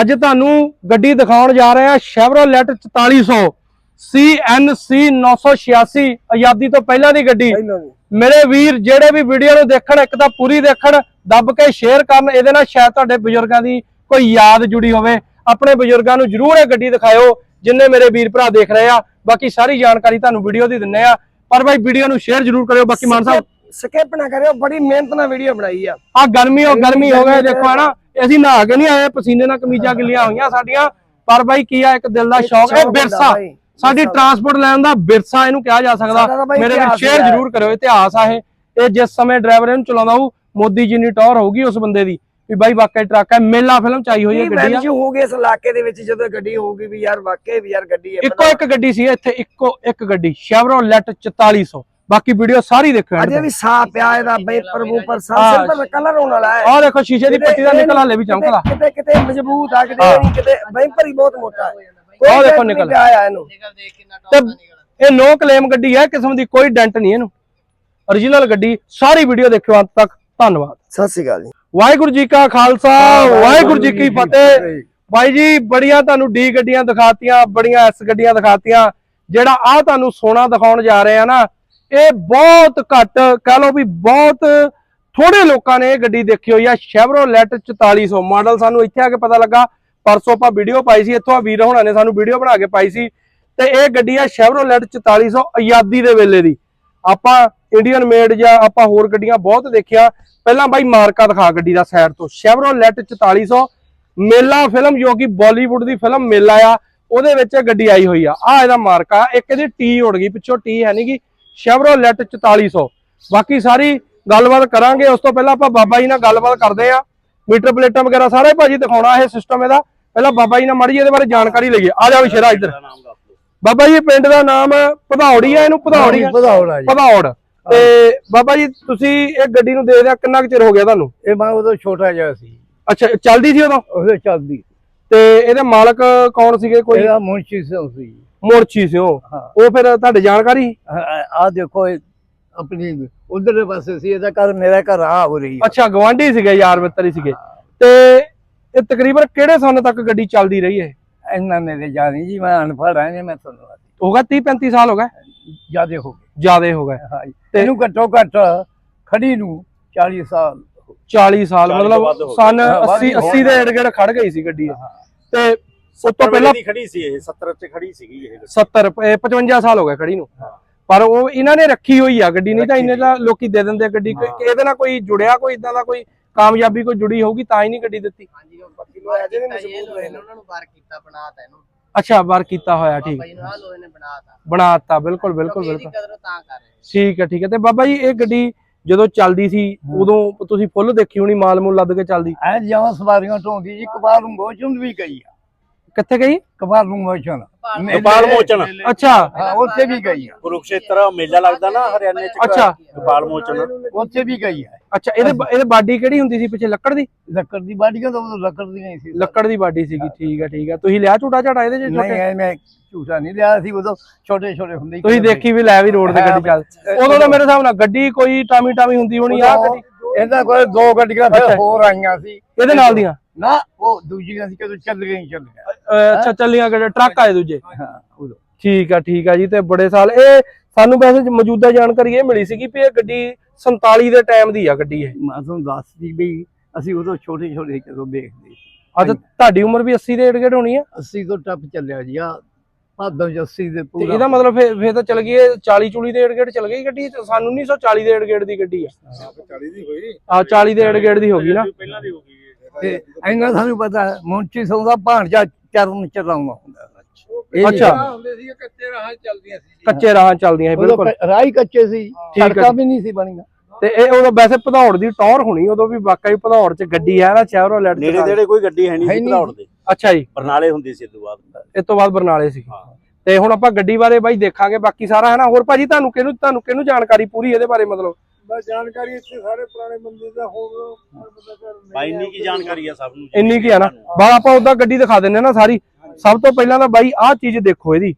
ਅੱਜ ਤੁਹਾਨੂੰ ਗੱਡੀ ਦਿਖਾਉਣ ਜਾ ਰਹੇ ਹਾਂ ਸ਼ੈਵਰੋਲੈਟ 4400 CNC 986 ਆਜ਼ਾਦੀ ਤੋਂ ਪਹਿਲਾਂ ਦੀ ਗੱਡੀ। ਮੇਰੇ ਵੀਰ ਜਿਹੜੇ ਵੀ ਵੀਡੀਓ ਨੂੰ ਦੇਖਣ ਇੱਕ ਤਾਂ ਪੂਰੀ ਦੇਖਣ ਦੱਬ ਕੇ ਸ਼ੇਅਰ ਕਰਨ ਇਹਦੇ ਨਾਲ ਸ਼ਾਇਦ ਤੁਹਾਡੇ ਬਜ਼ੁਰਗਾਂ ਦੀ ਕੋਈ ਯਾਦ ਜੁੜੀ ਹੋਵੇ। ਆਪਣੇ ਬਜ਼ੁਰਗਾਂ ਨੂੰ ਜਰੂਰ ਇਹ ਗੱਡੀ ਦਿਖਾਇਓ ਜਿੰਨੇ ਮੇਰੇ ਵੀਰ ਭਰਾ ਦੇਖ ਰਹੇ ਆ। ਬਾਕੀ ਸਾਰੀ ਜਾਣਕਾਰੀ ਤੁਹਾਨੂੰ ਵੀਡੀਓ ਦੀ ਦਿੰਨੇ ਆ। ਪਰ ਭਾਈ ਵੀਡੀਓ ਨੂੰ ਸ਼ੇਅਰ ਜਰੂਰ ਕਰਿਓ। ਬਾਕੀ ਮਾਨ ਸਾਹਿਬ ਸਕਿਪ ਨਾ ਕਰਿਓ ਬੜੀ ਮਿਹਨਤ ਨਾਲ ਵੀਡੀਓ ਬਣਾਈ ਆ। ਆ ਗਰਮੀ ਹੋ ਗਰਮੀ ਹੋ ਗਏ ਦੇਖੋ ਹਨਾ। ਅਸੀਂ ਨਹਾ ਕੇ ਨਹੀਂ ਆਏ ਪਸੀਨੇ ਨਾਲ ਕਮੀਜ਼ਾਂ ਗਿੱਲੀਆਂ ਹੋਈਆਂ ਸਾਡੀਆਂ। ਪਰ ਬਾਈ ਕੀ ਆ ਇੱਕ ਦਿਲ ਦਾ ਸ਼ੌਕ ਵਿਰਸਾ। ਬਾਈ, ਸਾਡੀ। ਟਰਾਂਸਪੋਰਟ ਲੈਣ ਦਾ ਵਿਰਸਾ ਇਹਨੂੰ ਕਿਹਾ ਜਾ ਸਕਦਾ। ਤਾਂ ਮੇਰੇ ਇਤਿਹਾਸ ਸ਼ੇਅਰ ਹੈ। ਜ਼ਰੂਰ ਕਰਿਓ ਇਤਿਹਾਸ ਆ ਇਹ। ਇਹ ਜਿਸ ਸਮੇਂ ਡਰਾਈਵਰ ਇਹਨੂੰ ਚਲਾਉਂਦਾ ਹੋਊ ਮੋਦੀ ਜਿੰਨੀ ਟੌਰ ਹੋਊਗੀ ਉਸ ਬੰਦੇ ਦੀ। ਵੀ ਬਾਈ ਵਾਕਈ ਟਰੱਕ ਹੈ ਮੇਲਾ ਫਿਲਮ ਚ ਆਈ ਹੋਈ ਹੈ ਗੱਡੀ ਆ। ਵੈਲਿਊ ਹੋਊਗੀ ਇਸ ਇਲਾਕੇ ਦੇ ਵਿੱਚ ਜਦੋਂ ਗੱਡੀ ਹੋਊਗੀ ਵੀ ਯਾਰ ਵਾਕਈ ਵੀ ਯਾਰ ਗੱਡੀ ਹੈ ਇੱਕੋ ਇੱਕ ਗੱਡੀ ਸੀ ਇੱਥੇ ਇੱਕੋ ਇੱਕ ਗੱਡੀ ਸ਼ੈਵਰੋਲੈਟ 4400 ਬਾਕੀ ਵੀਡੀਓ ਸਾਰੀ ਦੇਖਿਓ ਅਜੇ ਵੀ ਸਾਹ ਪਿਆ ਇਹਦਾ ਬੈਪਰ ਬੂਪਰ ਸਭ ਹਾਂ। ਸਿਰਫ ਕਲਰ ਹੋਣ ਵਾਲਾ ਹੈ। ਆਹ ਦੇਖੋ ਸ਼ੀਸ਼ੇ ਦੀ ਪੱਟੀ ਦਾ ਨਿਕਲ ਹਾਲੇ ਵੀ ਚਮਕਦਾ ਕਿਤੇ ਕਿਤੇ ਮਜ਼ਬੂਤ ਆ ਕਿਤੇ ਕਿਤੇ ਬੈਂਪਰ ਹੀ ਬਹੁਤ ਮੋਟਾ ਹੈ। ਆਹ ਦੇਖੋ ਨਿਕਲ। ਪਿਆ ਆ ਇਹਨੂੰ ਤੇ ਇਹ ਨੋ ਕਲੇਮ ਗੱਡੀ ਹੈ ਕਿਸਮ ਦੀ ਕੋਈ ਡੈਂਟ ਨਹੀਂ ਇਹਨੂੰ। Origignal ਗੱਡੀ ਸਾਰੀ ਵੀਡੀਓ ਦੇਖਿਓ ਅੰਤ ਤੱਕ। ਧੰਨਵਾਦ। ਸਤਿ ਸ਼੍ਰੀ ਅਕਾਲ ਜੀ। ਵਾਹਿਗੁਰੂ ਜੀ ਕਾ ਖਾਲਸਾ ਵਾਹਿਗੁਰੂ ਜੀ ਕੀ ਫਤਿਹ। ਬਾਈ ਜੀ ਬੜੀਆਂ ਤੁਹਾਨੂੰ ਡੀ ਗੱਡੀਆਂ ਦਿਖਾਤੀਆਂ ਬੜੀਆਂ ਐਸ ਗੱਡੀਆਂ ਦਿਖਾਤੀਆਂ। ਜਿਹੜਾ ਆ ਤੁਹਾਨੂੰ ਸੋਨਾ ਦਿਖਾਉਣ ਜਾ ਰਹੇ ਆ ਨਾ ਇਹ ਬਹੁਤ ਘੱਟ, ਕਹ ਲਓ ਵੀ ਬਹੁਤ ਥੋੜੇ ਲੋਕਾਂ ਨੇ ਇਹ ਗੱਡੀ ਦੇਖੀ ਹੋਈ ਆ। ਸ਼ੈਵਰੋਲੈਟ 4400 ਮਾਡਲ ਸਾਨੂੰ ਇੱਥੇ ਆ ਕੇ ਪਤਾ ਲੱਗਾ। ਪਰਸੋਂ ਆਪਾਂ ਵੀਡੀਓ ਪਾਈ ਸੀ, ਇੱਥੋਂ ਆ ਵੀਰ ਹੋਣਾ ਨੇ ਸਾਨੂੰ ਵੀਡੀਓ ਬਣਾ ਕੇ ਪਾਈ ਸੀ। ਤੇ ਇਹ ਗੱਡੀ ਆ ਸ਼ੈਵਰੋਲੈਟ 4400 ਆਜ਼ਾਦੀ ਦੇ ਵੇਲੇ ਦੀ। ਆਪਾਂ ਇੰਡੀਅਨ ਮੇਡ ਜਾਂ ਆਪਾਂ ਹੋਰ ਗੱਡੀਆਂ ਬਹੁਤ ਦੇਖਿਆ। ਪਹਿਲਾਂ ਬਾਈ ਮਾਰਕਾ ਦਿਖਾ ਗੱਡੀ ਦਾ ਸਾਈਡ ਤੋਂ। ਸ਼ੈਵਰੋਲੈਟ 4400 ਮੇਲਾ ਫਿਲਮ ਜੋ ਕਿ ਬਾਲੀਵੁੱਡ ਦੀ ਫਿਲਮ ਮੇਲਾ ਆ, ਉਹਦੇ ਵਿੱਚ ਇਹ ਗੱਡੀ ਆਈ ਹੋਈ ਆ। ਆ ਇਹਦਾ ਮਾਰਕਾ, ਇੱਕ ਇਹਦੀ ਟੀ ਉੜ ਗਈ, ਪਿੱਛੋਂ ਟੀ ਹੈ ਨਹੀਂਗੀ ਸ਼ੈਵਰੋਲੈਟ 4400 ਬਾਕੀ ਸਾਰੀ ਗੱਲਬਾਤ ਕਰਾਂਗੇ ਉਸ ਤੋਂ ਪਹਿਲਾਂ ਆਪਾਂ ਬਾਬਾ ਜੀ ਨਾਲ ਗੱਲਬਾਤ ਕਰਦੇ ਆ ਮੀਟਰ ਪਲੇਟਾਂ ਵਗੈਰਾ ਸਾਰੇ ਭਾਜੀ ਦਿਖਾਉਣਾ ਇਹ ਸਿਸਟਮ ਇਹਦਾ। ਪਹਿਲਾਂ ਬਾਬਾ ਜੀ ਨਾਲ ਮਾੜੀ ਇਹਦੇ ਬਾਰੇ ਜਾਣਕਾਰੀ ਲਈਏ। ਆ ਜਾ ਵਿਸ਼ੇਰਾ ਇੱਧਰ। ਬਾਬਾ ਜੀ ਪਿੰਡ ਦਾ ਨਾਮ ਭਦੌੜੀ ਆ ਇਹਨੂੰ ਭਦੌੜੀ ਵਧਾਉਣਾ ਜੀ। ਭਦੌੜ। ਤੇ ਬਾਬਾ ਜੀ ਤੁਸੀਂ ਇਹ ਗੱਡੀ ਨੂੰ ਦੇਖਦੇ ਆ ਕਿੰਨਾ ਕੁ ਚਿਰ ਹੋ ਗਿਆ ਤੁਹਾਨੂੰ? ਇਹ ਮੈਂ ਉਦੋਂ ਛੋਟਾ ਜਿਹਾ ਸੀ। ਅੱਛਾ ਚੱਲਦੀ ਸੀ ਉਦੋਂ? ਉਹਦੇ ਚੱਲਦੀ। ਤੇ ਇਹਦੇ ਮਾਲਕ ਕੌਣ ਸੀਗੇ ਕੋਈ? ਇਹਦਾ ਮੁੰਸ਼ੀ ਸਿੰਘ ਸੀ। ਮੁਰਚੀ ਸੀ ਉਹ। ਫਿਰ ਤੁਹਾਡੇ ਜਾਣਕਾਰੀ? ਆ ਦੇਖੋ ਆਪਣੀ ਉਧਰਲੇ ਪਾਸੇ ਸੀ ਇਹਦਾ ਘਰ ਮੇਰਾ ਘਰ ਆ ਹੋ ਰਹੀ ਅੱਛਾ ਗਵਾਂਢੀ ਸੀਗੇ ਯਾਰ ਮਿੱਤਰ ਹੀ। ਸੀਗੇ ਤੇ ਇਹ ਤਕਰੀਬਨ ਕਿਹੜੇ ਸਾਲ ਤੱਕ ਗੱਡੀ ਚੱਲਦੀ ਰਹੀ ਹੈ ਇੰਨਾ ਮੇਰੇ ਜਾਣੀ ਜੀ ਮੈਂ ਅਨਪੜ੍ਹ ਹਾਂ ਜੀ ਮੈਂ ਤੁਹਾਨੂੰ ਹੋ ਗਿਆ 30 35 ਸਾਲ ਹੋ ਗਏ? ਜਿਆਦੇ ਹੋ ਗਏ। ਜਿਆਦੇ ਹੋ ਗਏ। ਤੇ- ਇਹਨੂੰ ਘੱਟੋ ਘੱਟ ਖੜੀ ਨੂੰ 40 ਸਾਲ 40 ਸਾਲ 40 ਤੋਂ ਮਤਲਬ। ਸਨ ਹਾਂ, ਵੱਧ 80 ਹੀ ਹੋ 80 ਦੇ ਏੜ ਗੇੜ ਖੜ ਗਈ ਸੀ ਗੱਡੀ। ਤੇ ਉਸ ਤੋਂ ਸੱਤਰ ਪਹਿਲਾਂ ਦੀ ਖੜੀ ਸੀ ਇਹ 70 ਚ ਖੜੀ ਸੀਗੀ ਇਹ 70 ਇਹ 55 ਸਾਲ ਹੋ ਗਏ ਖੜੀ ਨੂੰ। ਪਰ ਉਹ ਇਹਨਾਂ ਨੇ ਰੱਖੀ ਹੋਈ ਆ ਗੱਡੀ ਨਹੀਂ ਤਾਂ ਇੰਨੇ ਤਾਂ ਲੋਕੀ ਦੇ ਦਿੰਦੇ ਗੱਡੀ। ਇਹਦੇ ਨਾਲ ਕੋਈ ਜੁੜਿਆ ਕੋਈ ਇਦਾਂ ਦਾ ਕੋਈ ਕਾਮਯਾਬੀ ਕੋਈ ਜੁੜੀ ਹੋਊਗੀ ਤਾਂ ਹੀ ਨਹੀਂ ਗੱਡੀ ਦਿੱਤੀ। ਹਾਂਜੀ ਉਹ ਬਾਕੀ ਵੀ ਕੀਤਾ ਜੀ, ਮਜ਼ਬੂਤ ਰਹੇ ਨੇ। ਉਹਨਾਂ ਨੂੰ ਵਾਰ ਕੀਤਾ ਬਣਾਤਾ ਇਹਨੂੰ। ਅੱਛਾ ਵਾਰ ਕੀਤਾ ਹੋਇਆ ਠੀਕ। ਨੂੰ ਲੋਹੇ ਨੇ ਬਣਾਤਾ ਬਣਾਤਾ ਬਿਲਕੁਲ ਬਿਲਕੁਲ ਇਹਦੀ ਬਿਲਕੁਲ। ਕਦਰ ਉਹ ਤਾਂ ਕਰ ਰਹੇ ਠੀਕ ਹੈ ਠੀਕ ਹੈ। ਤੇ ਬਾਬਾ ਜੀ ਇਹ ਗੱਡੀ ਜਦੋਂ ਚੱਲਦੀ ਸੀ ਉਦੋਂ ਤੁਸੀਂ ਫੁੱਲ ਦੇਖੀ ਹੋਣੀ ਮਾਲ ਮੂਲ ਲੱਦ ਕੇ ਚੱਲਦੀ? ਐ ਜਮਾਂ ਸਵਾਰੀਆਂ ਢੋਂਦੀ ਜੀ ਕਬਾਰ ਨੂੰ ਮੋਚਨ ਵੀ ਗਈ ਆ। ਕਿੱਥੇ ਗਈ? ਕਬਾਰ ਨੂੰ ਮੋਚਨ। ਗੋਪਾਲ ਮੋਚਨ। ਅੱਛਾ। ਹਾਂ ਉੱਥੇ ਵੀ ਗਈ ਆ। ਕੁਰੂਕਸ਼ੇਤਰ ਮੇਲਾ ਲੱਗਦਾ ਨਾ ਹਰਿਆਣੇ ਚ। ਅੱਛਾ। ਗੋਪਾਲ ਮੋਚਨ। ਉੱਥੇ ਵੀ ਗਈ ਆ। ਅੱਛਾ ਇਹਦੇ ਇਹਦੇ ਬਾਡੀ ਕਿਹੜੀ ਹੁੰਦੀ ਸੀ ਪਿੱਛੇ ਲੱਕੜ ਦੀ? ਲੱਕੜ ਦੀ ਬਾਡੀਆਂ ਤਾਂ ਉਦੋਂ ਲੱਕੜ ਦੀਆਂ ਹੀ ਸੀ। ਲੱਕੜ ਦੀ ਬਾਡੀ ਸੀਗੀ ਠੀਕ ਹੈ ਠੀਕ ਹੈ ਤੁਸੀਂ ਲਿਆ ਝੂਟਾ ਝਾਟਾ ਇਹਦੇ ਚ ਨਹੀਂ ਮੈਂ ਝੂਠਾ ਨਹੀਂ ਲਿਆ ਸੀ ਉਦੋਂ ਛੋਟੇ ਛੋਟੇ ਹੁੰਦੇ ਤੁਸੀਂ। ਦੇਖੀ ਵੀ ਲੈ ਵੀ ਰੋਡ ਤੇ ਗੱਡੀ ਚੱਲ। ਉਦੋਂ ਤਾਂ ਮੇਰੇ ਹਿਸਾਬ ਨਾਲ ਗੱਡੀ ਕੋਈ ਟਾਮੀ ਟਾਮੀ ਹੁੰਦੀ ਹੋਣੀ ਆ ਗੱਡੀ। ਇਹਦਾ ਕੋਈ ਦੋ ਗੱਡੀਆਂ ਫਿਰ। ਹੋਰ ਆਈਆਂ ਸੀ। ਇਹਦੇ ਨਾਲ ਦੀਆਂ? ਨਾ ਉਹ ਦੂਜੀਆਂ ਸੀ ਕਦੋਂ ਚੱਲ ਗਈਆਂ ਚੱਲ ਗਿਆ ਅੱਛਾ ਚੱਲੀਆਂ ਗੱਡੀ ਟਰੱਕ ਆਏ ਦੂਜੇ। ਹਾਂ ਉਦੋਂ। ਠੀਕ ਆ ਠੀਕ ਆ ਜੀ ਤੇ ਬੜੇ ਸਾਲ ਇਹ ਸਾਨੂੰ ਵੈਸੇ ਮੌਜੂਦਾ ਜਾਣਕਾਰੀ ਇਹ ਮਿਲੀ ਸੀਗੀ ਵੀ ਇਹ ਗੱਡੀ 47 ਦੇ ਟਾਈਮ ਦੀ ਆ ਗੱਡੀ ਇਹ। ਮੈਂ ਤੁਹਾਨੂੰ ਦੱਸਦੀ ਵੀ ਅਸੀਂ ਉਦੋਂ ਛੋਟੇ ਛੋਟੇ ਕਦੋਂ ਦੇਖਦੇ ਸੀ। ਅੱਜ ਤੁਹਾਡੀ ਉਮਰ ਵੀ 80 ਦੇ ਏੜ ਹੋਣੀ ਆ? 80 ਤੋਂ ਟੱਪ ਚੱਲਿਆ ਜੀ ਆ ਭਾਦੋਂ 80 ਦੇ ਤੇ ਪੂਰਾ ਇਹਦਾ ਮਤਲਬ ਫੇਰ ਫੇਰ ਤਾਂ ਚਲ ਗਈ ਇਹ 40 ਚੂਲੀ ਦੇ ਏੜ ਚਲ ਗਈ ਗੱਡੀ ਤੇ ਸਾਨੂੰ 1940 ਦੇ ਏੜ ਦੀ ਗੱਡੀ ਆ। 40 ਦੀ ਹੋਈ। ਆ 40 ਦੇ ਏੜ ਦੀ ਹੋ ਗਈ ਨਾ। ਪਹਿਲਾਂ ਦੀ ਹੋ ਗਈ ਤੇ ਇੰਨਾ ਸਾਨੂੰ ਪਤਾ ਮੁੰਚੀ ਸਿੰਘ ਦਾ ਭਾਣਜਾ ਚਰਨ ਚਲਾਉਂਦਾ ਹੁੰਦਾ ਇਹ ਅੱਛਾ। ਹੁੰਦੇ ਸੀ ਕੱਚੇ ਰਾਹਾਂ ਚੱਲਦੀਆਂ ਸੀ ਕੱਚੇ ਰਾਹਾਂ ਚੱਲਦੀਆਂ ਸੀ ਬਿਲਕੁਲ। ਰਾਹ ਹੀ ਕੱਚੇ ਸੀ ਸੜਕਾਂ ਵੀ ਨਹੀਂ ਸੀ ਬਣੀਆਂ। ਤੇ ਇਹ ਉਦੋਂ ਵੈਸੇ ਭਦੌੜ ਦੀ ਟੌਰ ਹੋਣੀ ਉਦੋਂ ਵੀ ਵਾਕਈ ਭਦੌੜ ਚ ਗੱਡੀ ਆ ਨਾ ਚੈਵਰੋਲੈਟ ਨੇੜੇ ਤੇੜੇ ਕੋਈ ਗੱਡੀ ਹੈ ਨਹੀਂ ਸੀ। ਭਦੌੜ ਦੇ। ਅੱਛਾ ਜੀ। ਬਰਨਾਲੇ ਹੁੰਦੀ ਸੀ ਇਦੋਂ ਬਾਅਦ। ਇਸ ਤੋਂ ਬਾਅਦ ਬਰਨਾਲੇ ਸੀ। ਹਾਂ। ਤੇ ਹੁਣ ਆਪਾਂ ਗੱਡੀ ਬਾਰੇ ਬਾਈ ਦੇਖਾਂਗੇ ਬਾਕੀ ਸਾਰਾ ਹੈ ਨਾ ਹੋਰ ਭਾਜੀ ਤੁਹਾਨੂੰ ਕਿਹਨੂੰ ਤੁਹਾਨੂੰ ਕਿਹਨੂੰ ਜਾਣਕਾਰੀ ਪੂਰੀ ਇਹਦੇ ਬਾਰੇ ਮਤਲਬ? ਬਸ ਜਾਣਕਾਰੀ ਇੱਥੇ ਸਾਰੇ ਪੁਰਾਣੇ ਬੰਦੇ ਦਾ ਹੋਰ ਬਾਈ ਇੰਨੀ ਕੀ ਜਾਣਕਾਰੀ ਆ ਸਭ ਨੂੰ? ਜੀ। ਇੰਨੀ ਕੀ ਆ ਨਾ? ਬਾ ਆਪਾਂ ਉਦਾਂ ਗੱਡੀ ਦਿਖਾ ਦਿੰਨੇ ਨਾ ਸਾਰੀ। ਸਭ ਤੋਂ ਪਹਿਲਾਂ ਤਾਂ ਬਾਈ ਆਹ ਚੀਜ਼ ਦੇਖੋ ਇਹਦੀ।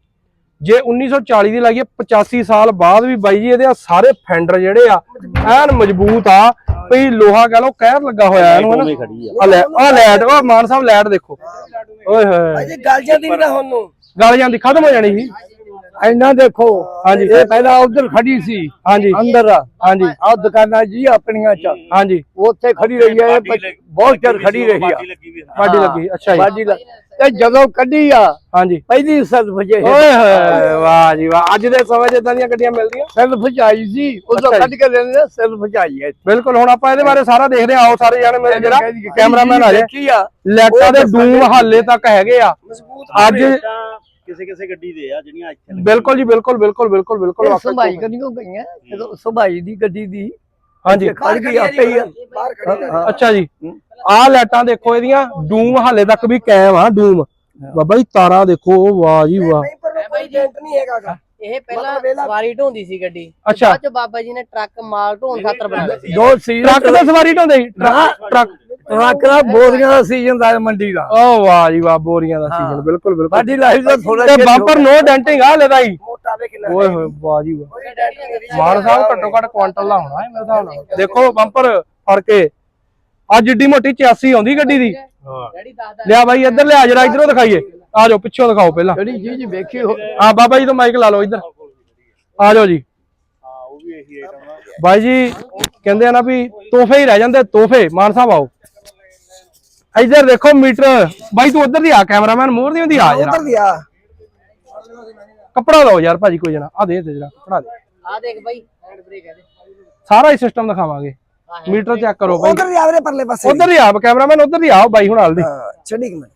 ਜੇ 1940 ਦੀ ਲਾਈਏ 85 ਸਾਲ ਬਾਅਦ ਵੀ ਬਾਈ ਜੀ ਇਹਦੇ ਸਾਰੇ ਫੈਂਡਰ ਜਿਹੜੇ ਆ ਐਨ ਮਜ਼ਬੂਤ ਆ। ਲੋਹਾ ਕਹ ਲਓ ਕਹਿਰ ਲੱਗਾ ਹੋਇਆ ਇਹਨੂੰ ਹਨਾ? ਆ। ਆ ਲੈ ਆ ਲੈਟ ਉਹ ਮਾਨ ਸਾਹਿਬ ਲੈਟ ਦੇਖੋ। ਓਏ ਹੋਏ। ਭਾਈ ਜੀ ਗੱਲ ਜਾਂਦੀ ਨਾ ਹੁਣ ਨੂੰ ਗਲ ਜਾਂਦੀ ਖਤਮ ਹੋ ਜਾਣੀ ਸੀ। ਇੰਨਾ ਦੇਖੋ ਹਾਂਜੀ। ਇਹ ਪਹਿਲਾਂ ਉਧਰ ਖੜੀ ਸੀ ਹਾਂਜੀ। ਅੰਦਰ ਹਾਂਜੀ। ਆ ਦੁਕਾਨਾਂ ਜੀ ਆਪਣੀਆਂ ਚ। ਹਾਂਜੀ। ਉੱਥੇ ਖੜੀ ਰਹੀ ਹੈ ਬਹੁਤ ਚਿਰ ਖੜੀ ਰਹੀ ਆ। ਬਾਡੀ ਲੱਗੀ ਅੱਛਾ ਜੀ। ਲ- ਤੇ ਜਦੋਂ ਕੱਢੀ ਆ ਹਾਂਜੀ। ਪਹਿਲੀ ਸਲਫ ਜੇ ਓਏ ਹੋਏ ਵਾਹ ਜੀ ਵਾਹ। ਅੱਜ ਦੇ ਸਮੇਂ 'ਚ ਇਦਾਂ ਦੀਆਂ ਗੱਡੀਆਂ ਮਿਲਦੀਆਂ? ਸਲਫ ਚਾਈ ਸੀ ਉਦੋਂ ਕੱਢ ਕੇ ਲੈਂਦੇ ਸਲਫ ਚਾਈ ਹੈ ਬਿਲਕੁਲ ਹੁਣ ਆਪਾਂ ਇਹਦੇ ਬਾਰੇ ਸਾਰਾ ਦੇਖਦੇ ਹਾਂ। ਆਓ ਸਾਰੇ ਜਾਣੇ ਮੇਰੇ ਜਿਹੜਾ ਕੈਮਰਾਮੈਨ ਆ ਆ। ਲੈਟਾਂ ਦੇ ਡੂਮ ਹਾਲੇ ਤੱਕ ਹੈਗੇ ਆ। ਅੱਜ ਕਿਸੇ ਕਿਸੇ ਗੱਡੀ ਦੇ ਆ ਜਿਹੜੀਆਂ ਇੱਥੇ ਲੱਗੀਆਂ। ਬਿਲਕੁਲ ਜੀ ਬਿਲਕੁਲ ਬਿਲਕੁਲ ਬਿਲਕੁਲ ਬਿਲਕੁਲ ਇਹ ਵਾਕਈ ਸੁਭਾਈ ਕਰੀਓ ਗਈਆਂ ਜਦੋਂ ਸੁਭਾਈ ਦੀ ਗੱਡੀ ਦੀ ਹਾਂਜੀ। ਖੜ ਗਈ ਆਪੇ ਹੀ ਆ ਬਾਹਰ ਖੜੀ ਨਾ ਹਾਂ। ਅੱਛਾ ਜੀ। ਆਹ ਲਾਈਟਾਂ ਦੇਖੋ ਇਹਦੀਆਂ ਡੂਮ ਹਾਲੇ ਤੱਕ ਵੀ ਕਾਇਮ ਆ ਡੂਮ। ਬਾਬਾ ਜੀ ਤਾਰਾ ਦੇਖੋ ਵਾਹ ਜੀ ਵਾਹ। ਨਹੀਂ ਪਰ ਕੋਈ ਡੈਂਟ ਨਹੀਂ ਹੈਗਾ ਗਾ। ਇਹ ਪਹਿਲਾਂ ਮਤਲਬ ਇਹਦਾ- ਸਵਾਰੀ ਢੋਂਦੀ ਸੀ ਗੱਡੀ। ਅੱਛਾ। ਬਾਅਦ ਚ ਬਾਬਾ ਜੀ ਨੇ ਟਰੱਕ ਮਾਲ ਢੋਣ ਖਾਤਰ ਬਣਾ ਲਿਆ ਸੀ ਦੋ ਸੀ ਟਰੱਕ ਤੇ ਸਵਾਰੀ ਢੋਂਦੇ ਸੀ। ਟਰੱਕ ਟਰੱਕ ਦਾ ਬੋਰੀਆਂ ਦਾ ਸੀਜ਼ਨ ਦਾ ਮੰਡੀ ਦਾ। ਓ ਵਾਹ ਜੀ ਵਾਹ ਬੋਰੀਆਂ ਦਾ ਸੀਜ਼ਨ। ਬਿਲਕੁਲ ਬਿਲਕੁਲ। ਸਾਡੀ ਲਾਈਫ ਦਾ ਥੋੜਾ ਤੇ ਬੰਪਰ ਨੋ ਡੈਂਟਿੰਗ ਆ ਹਲੇ ਦਾ ਹੀ ਮੋਟਾ ਵੇ ਕਿੰਨਾ ਓਏ ਹੋਏ ਵਾਹ ਜੀ ਵਾਹ। ਮਾਨ ਸਾਹਿਬ ਘੱਟੋ ਘੱਟ ਕੁਆਂਟਲ ਦਾ ਹੋਣਾ ਹੈ ਮੇਰੇ ਹਿਸਾਬ ਨਾਲ। ਦੇਖੋ ਬੰਪਰ ਫੜ ਕੇ ਆ ਜਿੱਡੀ ਮੋਟੀ 86 ਆਉਂਦੀ ਗੱਡੀ ਦੀ। ਲਿਆ ਬਾਈ ਇੱਧਰ ਲਿਆ ਜਰਾ ਇਧਰੋਂ ਦਿਖਾਈਏ। ਆ ਜਾਓ ਪਿੱਛੋਂ ਦਿਖਾਓ ਪਹਿਲਾਂ। ਜਿਹੜੀ ਚੀਜ਼ ਵੇਖੀ ਹੋ ਆ ਬਾਬਾ ਜੀ ਤੋਂ ਮਾਈਕ ਲਾ ਲਓ ਇੱਧਰ। ਆ ਜਾਓ ਜੀ। ਹਾਂ ਉਹ ਵੀ ਇਹੀ ਆਈਟਮ ਆ। ਬਾਈ ਜੀ ਕਹਿੰਦੇ ਆ ਨਾ ਵੀ ਤੋਹਫੇ ਹੀ ਰਹਿ ਜਾਂਦੇ ਤੋਹਫੇ। ਮਾਨ ਸਾਹਿਬ ਆਓ। ਇੱਧਰ ਦੇਖੋ ਮੀਟਰ। ਬਾਈ ਤੂੰ ਉੱਧਰ ਦੀ ਆ ਕੈਮਰਾਮੈਨ ਮੋਰ ਦੀ ਹੁੰਦੀ ਆ ਉਧਰ ਜਰਾ। ਦਿਆ ਕੱਪੜਾ ਲਓ ਯਾਰ ਭਾਜੀ ਕੋਈ ਜਣਾ। ਆ ਦੇ ਦੇ ਜਰਾ ਕੱਪੜਾ ਦੇ। ਆ ਦੇਖ ਬਾਈ। ਹੈਂਡ ਬ੍ਰੇਕ ਹੈ ਸਾਰਾ ਹੀ ਸਿਸਟਮ ਦਿਖਾਵਾਂਗੇ ਮੀਟਰ ਚੈੱਕ ਕਰੋ ਬਾਈ। ਉਧਰ ਦਿਆ ਵੀਰੇ ਪਰਲੇ ਪਾਸੇ ਉੱਧਰ ਦੀ ਆ ਕੈਮਰਾਮੈਨ ਉੱਧਰ ਦੀ ਆਓ ਬਾਈ ਹੁਣ ਹਾਲ ਦੀ। ਹਾਂ ਛੱਡੀ ਕਿ ਮੈਂ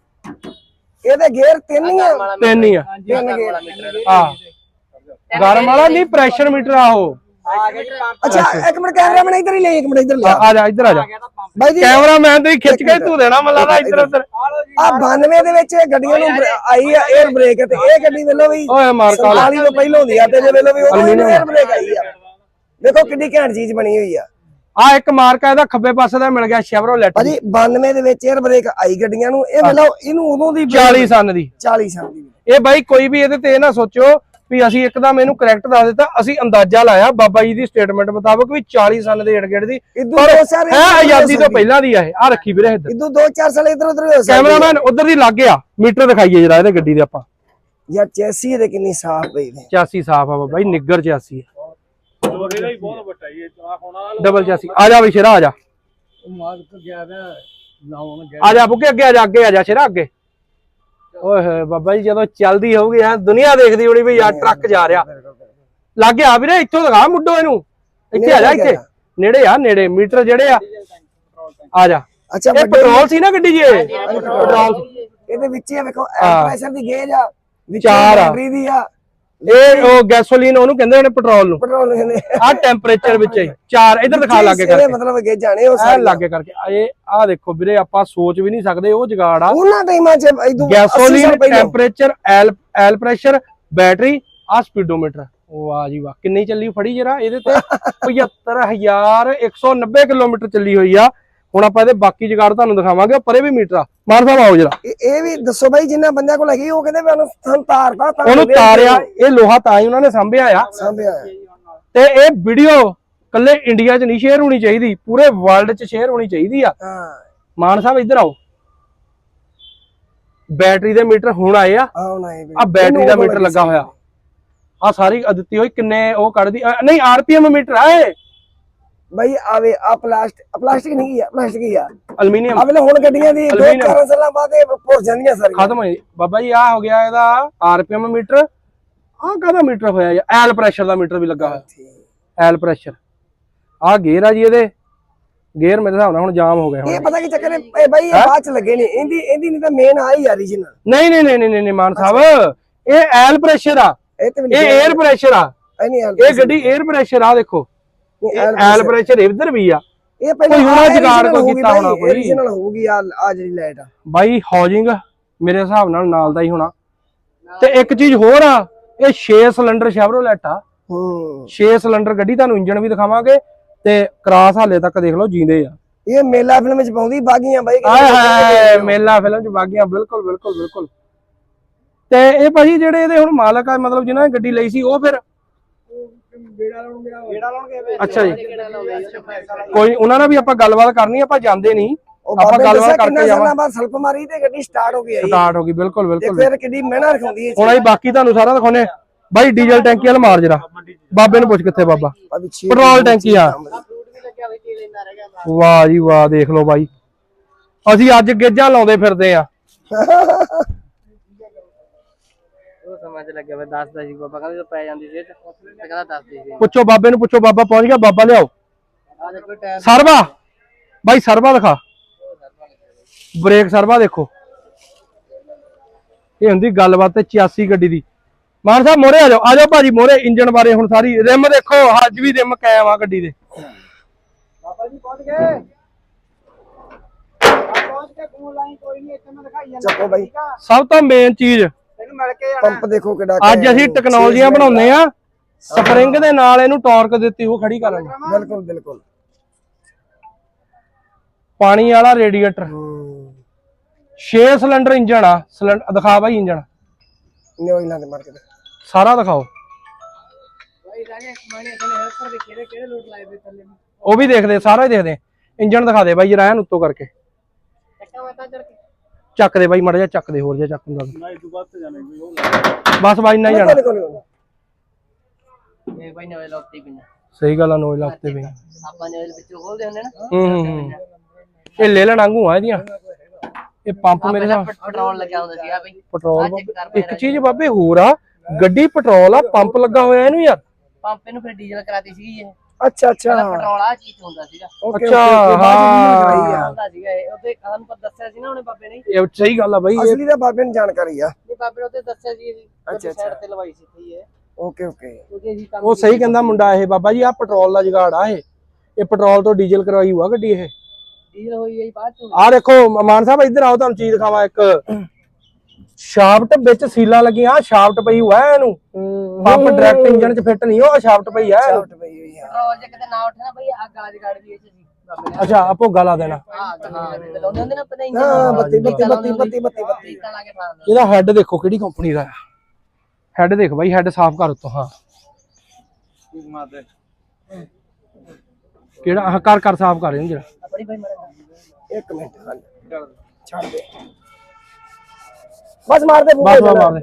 ਇਹਦੇ ਗੇਅਰ ਤਿੰਨ ਹੀ ਆ। ਤਿੰਨ ਹੀ ਆ। ਤਿੰਨ ਗੇਅਰ। ਆ ਗਰਮ ਵਾਲਾ ਨਹੀਂ ਪ੍ਰੈਸ਼ਰ ਮੀਟਰ ਆ ਉਹ। ਅੱਛਾ ਇੱਕ ਮਿੰਟ ਕੈਮਰਾ ਮੈਨ ਇਧਰ ਹੀ ਲੈ ਇੱਕ ਮਿੰਟ ਇਧਰ ਲੈ ਆ। ਜਾ ਇਧਰ ਆ ਜਾ। ਬਾਈ ਜੀ ਕੈਮਰਾ ਮੈਨ ਤੇ ਖਿੱਚ ਕੇ ਤੂੰ ਦੇਣਾ ਮੱਲਾ ਦਾ ਇਧਰ ਉਧਰ ਆ 92 ਦੇ ਵਿੱਚ ਗੱਡੀਆਂ ਨੂੰ ਆਈ ਆ 에ਅਰ ਬ੍ਰੇਕ ਤੇ। ਇਹ ਗੱਡੀ ਵੇਲੋ ਵੀ ਓਏ ਮਾਰ ਕਾਲ। 40 ਤੋਂ ਪਹਿਲਾਂ ਹੁੰਦੀ ਆ ਤੇ ਜੇ ਵੇਲੋ ਵੀ ਉਹ 에ਅਰ ਬ੍ਰੇਕ ਆਈ ਆ। ਦੇਖੋ ਕਿੰਨੀ ਘੈਂਟ ਚੀਜ਼ ਬਣੀ ਹੋਈ ਆ। ਆ ਇੱਕ ਮਾਰਕਾ ਇਹਦਾ ਖੱਬੇ ਪਾਸੇ ਦਾ ਮਿਲ ਗਿਆ ਸ਼ੈਵਰੋਲੈਟ ਭਾਜੀ 92 ਦੇ ਵਿੱਚ 에ਅਰ ਬ੍ਰੇਕ ਆਈ ਗੱਡੀਆਂ ਨੂੰ। ਇਹ ਮਤਲਬ ਇਹਨੂੰ ਉਦੋਂ ਦੀ 40 ਸਨ ਦੀ। 40 ਸਨ ਦੀ। ਇਹ ਬਾਈ ਕੋਈ ਵੀ ਇਹਦੇ ਤੇ ਇਹ ਨਾ ਸੋਚੋ ਵੀ ਅਸੀਂ ਇੱਕਦਮ ਇਹਨੂੰ ਕਰੈਕਟ ਦੱਸ ਦਿੱਤਾ ਅਸੀਂ ਅੰਦਾਜ਼ਾ ਲਾਇਆ ਬਾਬਾ ਜੀ ਦੀ ਸਟੇਟਮੈਂਟ ਮੁਤਾਬਕ ਵੀ 40 ਸਨ ਦੇ ਏੜ ਦੀ। ਇਦੋਂ ਪਰ ਹੈ ਆਜ਼ਾਦੀ ਤੋਂ ਪਹਿਲਾਂ ਦੀ ਆ ਇਹ ਆ ਰੱਖੀ ਵੀਰੇ ਇੱਧਰ। ਇਦੋਂ 2-4 ਸਾਲ ਇਧਰ ਉਧਰ ਹੋ ਕੈਮਰਾਮੈਨ ਉਧਰ ਦੀ ਲੱਗ ਗਿਆ। ਮੀਟਰ ਦਿਖਾਈਏ ਜਰਾ ਇਹਦੇ ਗੱਡੀ ਦੇ ਆਪਾਂ। ਯਾਰ ਚੈਸੀ ਇਹਦੇ ਕਿੰਨੀ ਸਾਫ਼ ਪਈ ਨੇ। 84 ਸਾਫ਼ ਆ ਬਾਬਾ ਜੀ ਨਿੱਗਰ 84 ਇਹਦਾ ਹੀ ਬਹੁਤ ਵੱਡਾ ਇਹ ਆ ਹੁਣ ਡਬਲ 84 ਆ ਜਾ ਵੀ ਸ਼ੇਰਾ ਆ ਜਾ। ਲਾਉਣ ਆ ਜਾ ਬੁੱਗੇ ਅੱਗੇ ਆ ਜਾ ਅੱਗੇ ਆ ਜਾ ਸ਼ੇਰਾ ਅੱਗੇ। ਓਏ ਹੋਏ ਬਾਬਾ ਜੀ ਜਦੋਂ ਚੱਲਦੀ ਹੋਊਗੀ ਐ ਦੁਨੀਆ ਦੇਖਦੀ ਹੋਣੀ ਵੀ ਯਾਰ ਟਰੱਕ ਜਾ ਰਿਹਾ। ਲੱਗ ਗਿਆ ਵੀਰੇ ਇੱਥੋਂ ਦਿਖਾ ਮੁੱਢੋ ਇਹਨੂੰ। ਇੱਥੇ ਆ ਜਾ ਇੱਥੇ। ਨੇੜੇ ਆ ਨੇੜੇ। ਮੀਟਰ ਜਿਹੜੇ ਆ ਆ ਜਾ। ਅੱਛਾ ਇਹ ਪੈਟਰੋਲ ਸੀ ਨਾ ਗੱਡੀ ਜੀ ਇਹ? ਪੈਟਰੋਲ ਇਹਦੇ ਵਿੱਚ ਹੀ ਵੇਖੋ ਹਾਂ। ਪ੍ਰੈਸ਼ਰ ਦੀ ਗੇਜ ਆ। ਚਾਰ ਆ। ਬੈਟਰੀ ਦੀ ਆ। ਇਹ ਉਹ ਗੈਸੋਲੀਨ ਉਹਨੂੰ ਕਹਿੰਦੇ ਨੇ। ਪੈਟਰੋਲ ਨੂੰ ਪੈਟਰੋਲ ਕਹਿੰਦੇ। ਆ ਟੈਂਪਰੇਚਰ ਵਿੱਚ ਹੀ। ਚਾਰ ਇਧਰ ਦਿਖਾ ਲਾਗੇ ਕਰਕੇ। ਮਤਲਬ ਗੇਜ ਜਾਣੇ ਉਹ ਸਾਰੇ ਲਾਗੇ ਕਰਕੇ। ਇਹ ਆ ਦੇਖੋ ਵੀਰੇ ਆਪਾਂ ਸੋਚ ਵੀ ਨਹੀਂ ਸਕਦੇ ਉਹ ਜਗਾੜ ਆ। ਉਹਨਾਂ ਟਾਈਮਾਂ 'ਚ ਇਦੋਂ gasoline temperature oil oil pressure battery ਆ ਸਪੀਡੋਮੀਟਰ ਵਾਹ ਜੀ ਵਾਹ ਕਿੰਨੀ ਚੱਲੀ ਫੜੀ ਜਰਾ ਇਹਦੇ ਤੇ 75190 ਕਿਲੋਮੀਟਰ ਚੱਲੀ ਹੋਈ ਆ। ਹੁਣ ਆਪਾਂ ਇਹਦੇ ਬਾਕੀ ਜਗਾੜ ਤੁਹਾਨੂੰ ਦਿਖਾਵਾਂਗੇ ਪਰੇ ਵੀ ਮੀਟਰ ਆ। ਮਾਨ ਸਾਹਿਬ ਆਓ ਜਰਾ। ਇਹ ਵੀ ਦੱਸੋ ਬਾਈ ਜਿੰਨਾ ਬੰਦਿਆਂ ਕੋਲ ਹੈਗੀ ਉਹ ਕਹਿੰਦੇ ਵੀ ਉਹਨੂੰ ਸਾਨੂੰ ਤਾਰਦਾ ਤਾਂ ਉਹਨੂੰ ਤਾਰਿਆ ਇਹ ਲੋਹਾ ਤਾਂ ਹੀ ਉਹਨਾਂ ਨੇ ਸਾਂਭਿਆ ਆ। ਸਾਂਭਿਆ ਤੇ ਇਹ ਵੀਡੀਓ ਕੱਲੇ ਇੰਡੀਆ 'ਚ ਨਹੀਂ ਸ਼ੇਅਰ ਹੋਣੀ ਚਾਹੀਦੀ ਪੂਰੇ ਵਰਲਡ 'ਚ ਸ਼ੇਅਰ ਹੋਣੀ ਚਾਹੀਦੀ ਆ। ਹਾਂ। ਮਾਨ ਸਾਹਿਬ ਇੱਧਰ ਆਓ। ਬੈਟਰੀ ਦੇ ਮੀਟਰ ਹੁਣ ਆਏ ਆ। ਆ ਬੈਟਰੀ ਦਾ ਮੀਟਰ ਲੱਗਾ ਹੋਇਆ। ਆ ਸਾਰੀ ਦਿੱਤੀ ਹੋਈ ਕਿੰਨੇ ਉਹ ਕੱਢਦੀ ਨਹੀਂ ਆਰਪੀਐਮ ਮੀਟਰ ਆ ਇਹ। ਬਾਈ ਆਵੇ ਆ ਪਲਾਸਟਿਕ ਪਲਾਸਟਿਕ ਨਹੀਂ ਆ ਪਲਾਸਟਿਕ ਹੀ ਆ। ਅਲਮੀਨੀਅਮ। ਆ ਵੇਲੇ ਹੁਣ ਗੱਡੀਆਂ ਦੀ ਦੋ Aluminium। ਚਾਰ ਸਾਲਾਂ ਬਾਅਦ ਇਹ ਭੁਰ ਜਾਂਦੀਆਂ ਸਾਰੀਆਂ। ਖਤਮ ਹੋਈ ਬਾਬਾ ਜੀ ਆ ਹੋ ਗਿਆ ਇਹਦਾ ਆਰਪੀਐਮ ਮੀਟਰ। ਆ ਕਾਹਦਾ ਮੀਟਰ ਹੋਇਆ ਯਾਰ ਐਲ ਪ੍ਰੈਸ਼ਰ ਦਾ ਮੀਟਰ ਵੀ ਲੱਗਾ ਹੋਇਆ। L pressure. ਆ ਗੇਅਰ ਆ ਜੀ ਇਹਦੇ। ਗੇਅਰ ਮੇਰੇ ਹਿਸਾਬ ਨਾਲ ਹੁਣ ਜਾਮ ਹੋ ਗਿਆ ਹੁਣ। ਇਹ ਪਤਾ ਕੀ ਚੱਕਰ ਹੈ? ਇਹ ਬਾਈ ਇਹ ਬਾਅਦ ਚ ਲੱਗੇ ਨੇ। ਇਹਦੀ ਇਹਦੀ ਨਹੀਂ ਤਾਂ ਮੇਨ ਆ ਹੀ original ਨਹੀਂ ਨਹੀਂ ਨਹੀਂ ਨਹੀਂ ਨਹੀਂ ਮਾਨ ਸਾਹਿਬ। ਇਹ ਐਲ ਪ੍ਰੈਸ਼ਰ ਆ। ਇਹ ਤੇ ਵੀ ਇਹ 에ਅਰ ਪ੍ਰੈਸ਼ਰ ਆ। ਇਹ ਨਹੀਂ ਇਹ ਗੱਡੀ 에ਅਰ ਪ੍ਰੈਸ਼ਰ ਆ ਦੇਖੋ। ਐਲ ਪ੍ਰੈਸ਼ਰ ਇੱਧਰ ਵੀ ਆ। ਇਹ ਪਹਿਲਾਂ ਕੋਈ ਹੋਣਾ ਜੁਗਾੜ ਹੋਊਗੀ ਕੀਤਾ ਹੋਣਾ ਕੋਈ। original ਹੋਊਗੀ ਆ ਆ ਜਿਹੜੀ ਲਾਈਟ ਆ। ਬਾਈ ਹਾਊਸਿੰਗ ਮੇਰੇ ਹਿਸਾਬ ਨਾਲ ਨਾਲ ਦਾ ਹੀ ਹੋਣਾ। ਤੇ ਇੱਕ ਚੀਜ਼ ਹੋਰ ਆ ਇਹ 6 ਸਿਲੰਡਰ ਸ਼ੈਵਰੋਲੈਟ ਆ। ਹੂੰ। 6 ਸਿਲੰਡਰ ਗੱਡੀ ਤੁਹਾਨੂੰ ਇੰਜਨ ਵੀ ਦਿਖਾਵਾਂਗੇ ਤੇ ਕਰਾਸ ਹਾਲੇ ਤੱਕ ਦੇਖ ਲਓ ਜੀਂਦੇ ਆ। ਇਹ ਮੇਲਾ ਫਿਲਮ ਵਿੱਚ ਪਾਉਂਦੀ ਬਾਗੀਆਂ ਬਾਈ ਹਾਏ ਮੇਲਾ ਫਿਲਮ ਚ ਵਾਗੀਆਂ ਬਿਲਕੁਲ ਬਿਲਕੁਲ ਬਿਲਕੁਲ। ਤੇ ਇਹ ਭਾਜੀ ਜਿਹੜੇ ਇਹਦੇ ਹੁਣ ਮਾਲਕ ਆ ਮਤਲਬ ਜਿਨ੍ਹਾਂ ਨੇ ਗੱਡੀ ਲਈ ਸੀ ਉਹ ਫਿਰ ਲਾਉਣ ਗਿਆ ਅੱਛਾ ਜੀ। ਕੋਈ ਉਹਨਾਂ ਨਾਲ ਵੀ ਆਪਾਂ ਗੱਲਬਾਤ ਕਰਨੀ ਆ, ਆਪਾਂ ਜਾਂਦੇ ਨਹੀਂ। ਆਪਾਂ ਗੱਲਬਾਤ ਕਰਕੇ ਜਾਵਾਂ। ਬਾਅਦ ਸਲਪ ਮਾਰੀ ਤੇ ਗੱਡੀ ਸਟਾਰਟ ਹੋ ਗਈ ਆਈ ਸਟਾਰਟ ਹੋ ਗਈ ਬਿਲਕੁਲ ਤੇ ਬਿਲਕੁਲ। ਫਿਰ ਕਿੰਨੀ ਮਿਹਨਤ ਰਖਾਉਂਦੀ ਹੈ ਹੁਣ ਅਸੀਂ ਬਾਕੀ ਤੁਹਾਨੂੰ ਸਾਰਾ ਦਿਖਾਉਨੇ ਬਾਈ ਡੀਜ਼ਲ ਟੈਂਕੀ ਵਾਲ ਮਾਰ ਜਰਾ ਬਾਬੇ ਨੂੰ ਪੁੱਛ ਕਿੱਥੇ ਬਾਬਾ। ਪੈਟਰੋਲ ਟੈਂਕੀ ਆ। ਵਾਹ ਜੀ ਵਾਹ ਦੇਖ ਲਓ ਬਾਈ। ਅਸੀਂ ਅੱਜ ਗੇਜਾਂ ਲਾਉਂਦੇ ਫਿਰਦੇ ਆ। ਉਹ ਸਮਝ ਲੱਗਿਆ ਵੇ ਦੱਸਦਾ ਸੀ ਬਾਬਾ ਕਹਿੰਦਾ ਜਦੋਂ ਪੈ ਜਾਂਦੀ ਸੀ ਤੇ ਕਹਿੰਦਾ ਦੱਸ ਦੇ ਸੀ। ਪੁੱਛੋ ਬਾਬੇ ਨੂੰ ਪੁੱਛੋ ਬਾਬਾ ਪਹੁੰਚ ਗਿਆ ਬਾਬਾ ਲਿਆਓ। ਆ ਦੇਖੋ ਟਾਇਰ। ਸਰਵਾ ਬਾਈ ਸਰਵਾ ਦਿਖਾ। ਬ੍ਰੇਕ ਸਰਵਾ ਦੇਖੋ। ਇਹ ਹੁੰਦੀ ਗੱਲਬਾਤ ਤੇ 86 ਗੱਡੀ ਦੀ। ਮਾਨ ਸਾਹਿਬ ਮੋਰੇ ਆ ਜਾਓ ਆ ਜਾਓ ਭਾਜੀ ਮੋਰੇ ਇੰਜਨ ਬਾਰੇ ਹੁਣ ਸਾਰੀ ਰਿਮ ਦੇਖੋ ਅੱਜ ਵੀ ਰਿਮ ਕਾਇਮ ਆ ਗੱਡੀ ਦੇ। ਬਾਬਾ ਜੀ ਪਹੁੰਚ ਗਏ। ਆ ਪਹੁੰਚ ਕੇ ਫੋਨ ਲਾਈਨ ਕੋਈ ਨਹੀਂ ਇੱਥੇ ਮੈਂ ਦਿਖਾਈ ਜਾਂਦਾ। ਚੱਕੋ ਬਾਈ। ਸਭ ਤੋਂ ਮੇਨ ਚੀਜ਼ ਮਿਲ ਕੇ ਪੰਪ ਦੇਖੋ ਕਿੱਡਾ ਅੱਜ ਅਸੀਂ ਟੈਕਨੋਲੋਜੀਆਂ ਬਣਾਉਂਦੇ ਆ ਸਪਰਿੰਗ ਦੇ ਨਾਲ ਇਹਨੂੰ ਟਾਰਕ ਦਿੱਤੀ ਉਹ ਖੜੀ ਕਰਨ ਨੂੰ। ਬਿਲਕੁਲ ਬਿਲਕੁਲ ਪਾਣੀ ਵਾਲਾ ਰੇਡੀਏਟਰ 6 ਸਿਲੰਡਰ ਇੰਜਨ ਆ ਸਿਲੰਡਰ ਦਿਖਾ ਨਿਓ ਇਹਨਾਂ ਦੇ ਮਾਰਕੀਟ ਸਾਰਾ ਦਿਖਾਓ। ਭਾਈ ਉਹ ਵੀ ਦੇਖਦੇ ਸਾਰਾ ਹੀ ਦੇਖਦੇ। ਇੰਜਨ ਦਿਖਾ ਦੇ ਬਾਈ ਜਰਾ ਐਨ ਉੱਤੋਂ ਕਰਕੇ। ਚੱਕਾ ਦੇ ਬਾਈ ਮੜ ਜਾ ਚੱਕ ਦੇ ਹੋਰ ਜੇ ਚੱਕ ਹੁੰਦਾ ਨਾ ਇਹ ਤੋਂ ਬਾਅਦ ਤੇ ਜਾਣਾ ਕੋਈ ਉਹ ਬਸ ਬਾਈ ਨਹੀਂ ਜਾਣਾ। ਇਹ ਭਾਈ ਨਵੇਂ ਲੋਕ ਤੇ ਬਿਨਾ ਸਹੀ ਗੱਲ ਆ ਨੋਏ ਲੱਗਦੇ ਪਏ। ਆਪਾਂ ਨੇ ਇਹਦੇ ਵਿੱਚੋਂ ਖੋਲਦੇ ਹੁੰਦੇ ਨਾ। ਹੂੰ ਹੂੰ ਇਹ ਲੈ ਲੈਣ ਵਾਂਗੂ ਆ ਇਹਦੀਆਂ। ਇਹ ਪੰਪ ਮੇਰੇ ਨਾਲ। ਪੈਟਰੋਲ ਲੱਗਿਆ ਹੁੰਦਾ ਸੀਗਾ ਬਈ। ਪੈਟਰੋਲ ਇੱਕ ਚੀਜ਼ ਬਾਬੇ ਹੋਰ ਆ ਗੱਡੀ ਪੈਟਰੋਲ ਆ ਪੰਪ ਲੱਗਾ ਹੋਇਆ ਇਹਨੂੰ ਯਾਰ। ਪੰਪ ਇਹਨੂੰ ਫਿਰ ਡੀਜ਼ਲ ਕਰਾਤੀ ਸੀਗੀ ਇਹ। ਅੱਛਾ ਅੱਛਾ। ਪਹਿਲਾਂ ਪੈਟਰੋਲ ਆ ਚੀਜ਼ ਹੁੰਦਾ ਸੀਗਾ। ਓਕੇ ਅੱਛਾ, ਹਾਂ। ਹੁੰਦਾ ਸੀਗਾ ਇਹ। ਉਹਦੇ ਸਾਨੂੰ ਪਰ ਦੱਸਿਆ ਸੀ ਨਾ ਉਹਨੇ ਬਾਬੇ ਨੇ। ਇਹ ਸਹੀ ਗੱਲ ਆ ਬਾਈ ਇਹ ਅਸਲੀ ਤਾਂ ਬਾਬੇ ਨੂੰ ਜਾਣਕਾਰੀ ਆ। ਜੀ ਬਾਬੇ ਨੇ ਉਹਦੇ ਦੱਸਿਆ ਸੀ ਅਸੀਂ ਅੱਛਾ, ਅੱਛਾ। ਸਾਈਡ ਤੇ ਲਵਾਈ ਸੀ ਸਹੀ ਹੈ ਓਕੇ ਓਕੇ। ਕਿਉਂਕਿ ਅਸੀਂ ਕੰਮ ਉਹ ਸਹੀ ਕਹਿੰਦਾ ਮੁੰਡਾ ਇਹ ਬਾਬਾ ਜੀ ਆ ਪੈਟਰੋਲ ਦਾ ਜੁਗਾੜ ਆ ਇਹ। ਇਹ ਪੈਟਰੋਲ ਤੋਂ ਡੀਜ਼ਲ ਕਰਵਾਈ ਹੋਆ ਗੱਡੀ ਇਹ। ਡੀਜ਼ਲ ਹੋਈ ਹੈ ਜੀ ਬਾਅਦ ਚ। ਆ ਦੇਖੋ ਮਾਨ ਸਾਹਿਬ ਇੱਧਰ ਆਓ ਤੁਹਾਨੂੰ ਚੀਜ਼ ਦਿਖਾਵਾਂ ਇੱਕ। ਸ਼ਾਫਟ ਵਿੱਚ ਸੀਲਾਂ ਲੱਗੀਆਂ ਆ ਸ਼ਾਫਟ ਪਈ ਹੋਇਆ ਇਹਨੂੰ। ਪੰਪ ਡਾਇਰੈਕਟ ਇੰਜਨ 'ਚ ਫਿੱਟ ਨਹੀਂ ਉਹ ਸ਼ਾਫਟ ਪਈ ਆ। ਸ਼ਾਫਟ ਪਈ ਹੋਈ ਆ। ਪੈਟਰੋਲ ਜੇ ਕਿਤੇ ਨਾ ਉੱਠੇ ਨਾ ਬਈ ਜਗਾੜ ਵੀ ਇਹ ਚ ਸੀ ਅੱਛਾ ਆਪੋ ਗਾਲਾ ਦੇਣਾ। ਹਾਂ ਹਾਂ। ਲਾਉਂਦੇ ਹੁੰਦੇ ਨਾ ਪਤਾ ਇੰਜਨ ਹਾਂ ਬੱਤੀ ਬੱਤੀ ਬੱਤੀ ਬੱਤੀ ਬੱਤੀ ਬੱਤੀ ਲਾ ਕੇ ਠਾਣ ਇਹਦਾ ਹੈੱਡ ਦੇਖੋ ਕਿਹੜੀ ਕੰਪਨੀ ਦਾ ਹੈੱਡ ਦੇਖ ਬਾਈ ਹੈੱਡ ਸਾਫ਼ ਕਰ ਉੱਤੋਂ ਹਾਂ। ਕਿਹੜਾ ਆਹ ਕਰ ਕਰ ਸਾਫ਼ ਕਰ ਇਹਨੂੰ ਜਰਾ ਬੜੀ ਭਾਈ ਮਾਰੇ ਇੱਕ ਮਿੰਟ ਹਾਂ। ਛੱਡ ਦੇ। ਬਸ ਮਾਰ ਦੇ ਬਸ ਮਾਰ ਦੇ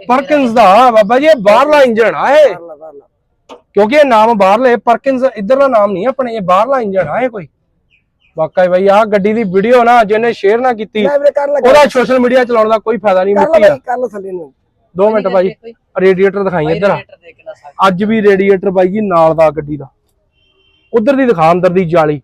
ਪਰਕਿੰਸ ਦਾ ਬਾਬਾ ਜੀ ਇਹ ਬਾਹਰਲਾ ਇੰਜਨ ਆ ਇਹ। ਕਿਉਂਕਿ ਇਹ ਨਾਮ ਬਾਹਰਲੇ ਪਰਕਿੰਸ ਇਧਰਲਾ ਨਾਮ ਨਹੀਂ ਆਪਣੇ ਇਹ ਬਾਹਰਲਾ ਇੰਜਨ ਆ ਇਹ ਕੋਈ। ਵਾਕਈ ਬਾਈ ਆ ਗੱਡੀ ਦੀ ਵੀਡੀਓ ਨਾ ਜਿਹਨੇ ਸ਼ੇਅਰ ਨਾ ਕੀਤੀ ਉਹਦਾ ਸੋਸ਼ਲ ਮੀਡੀਆ ਚਲਾਉਣ ਦਾ ਕੋਈ ਫਾਇਦਾ ਨਹੀਂ ਮਿੱਟੀ ਆ ਬਾਈ, ਕਰ ਲੈ ਥੱਲੇ ਨੂੰ। 2 ਮਿੰਟ ਬਾਈ ਰੇਡੀਏਟਰ ਦਿਖਾਈ ਇੱਧਰ ਅੱਜ ਵੀ ਰੇਡੀਏਟਰ ਬਾਈ ਜੀ ਨਾਲ ਦਾ ਗੱਡੀ ਦਾ। ਉਧਰ ਦੀ ਦਿਖਾ ਅੰਦਰ ਦੀ ਜਾਲੀ।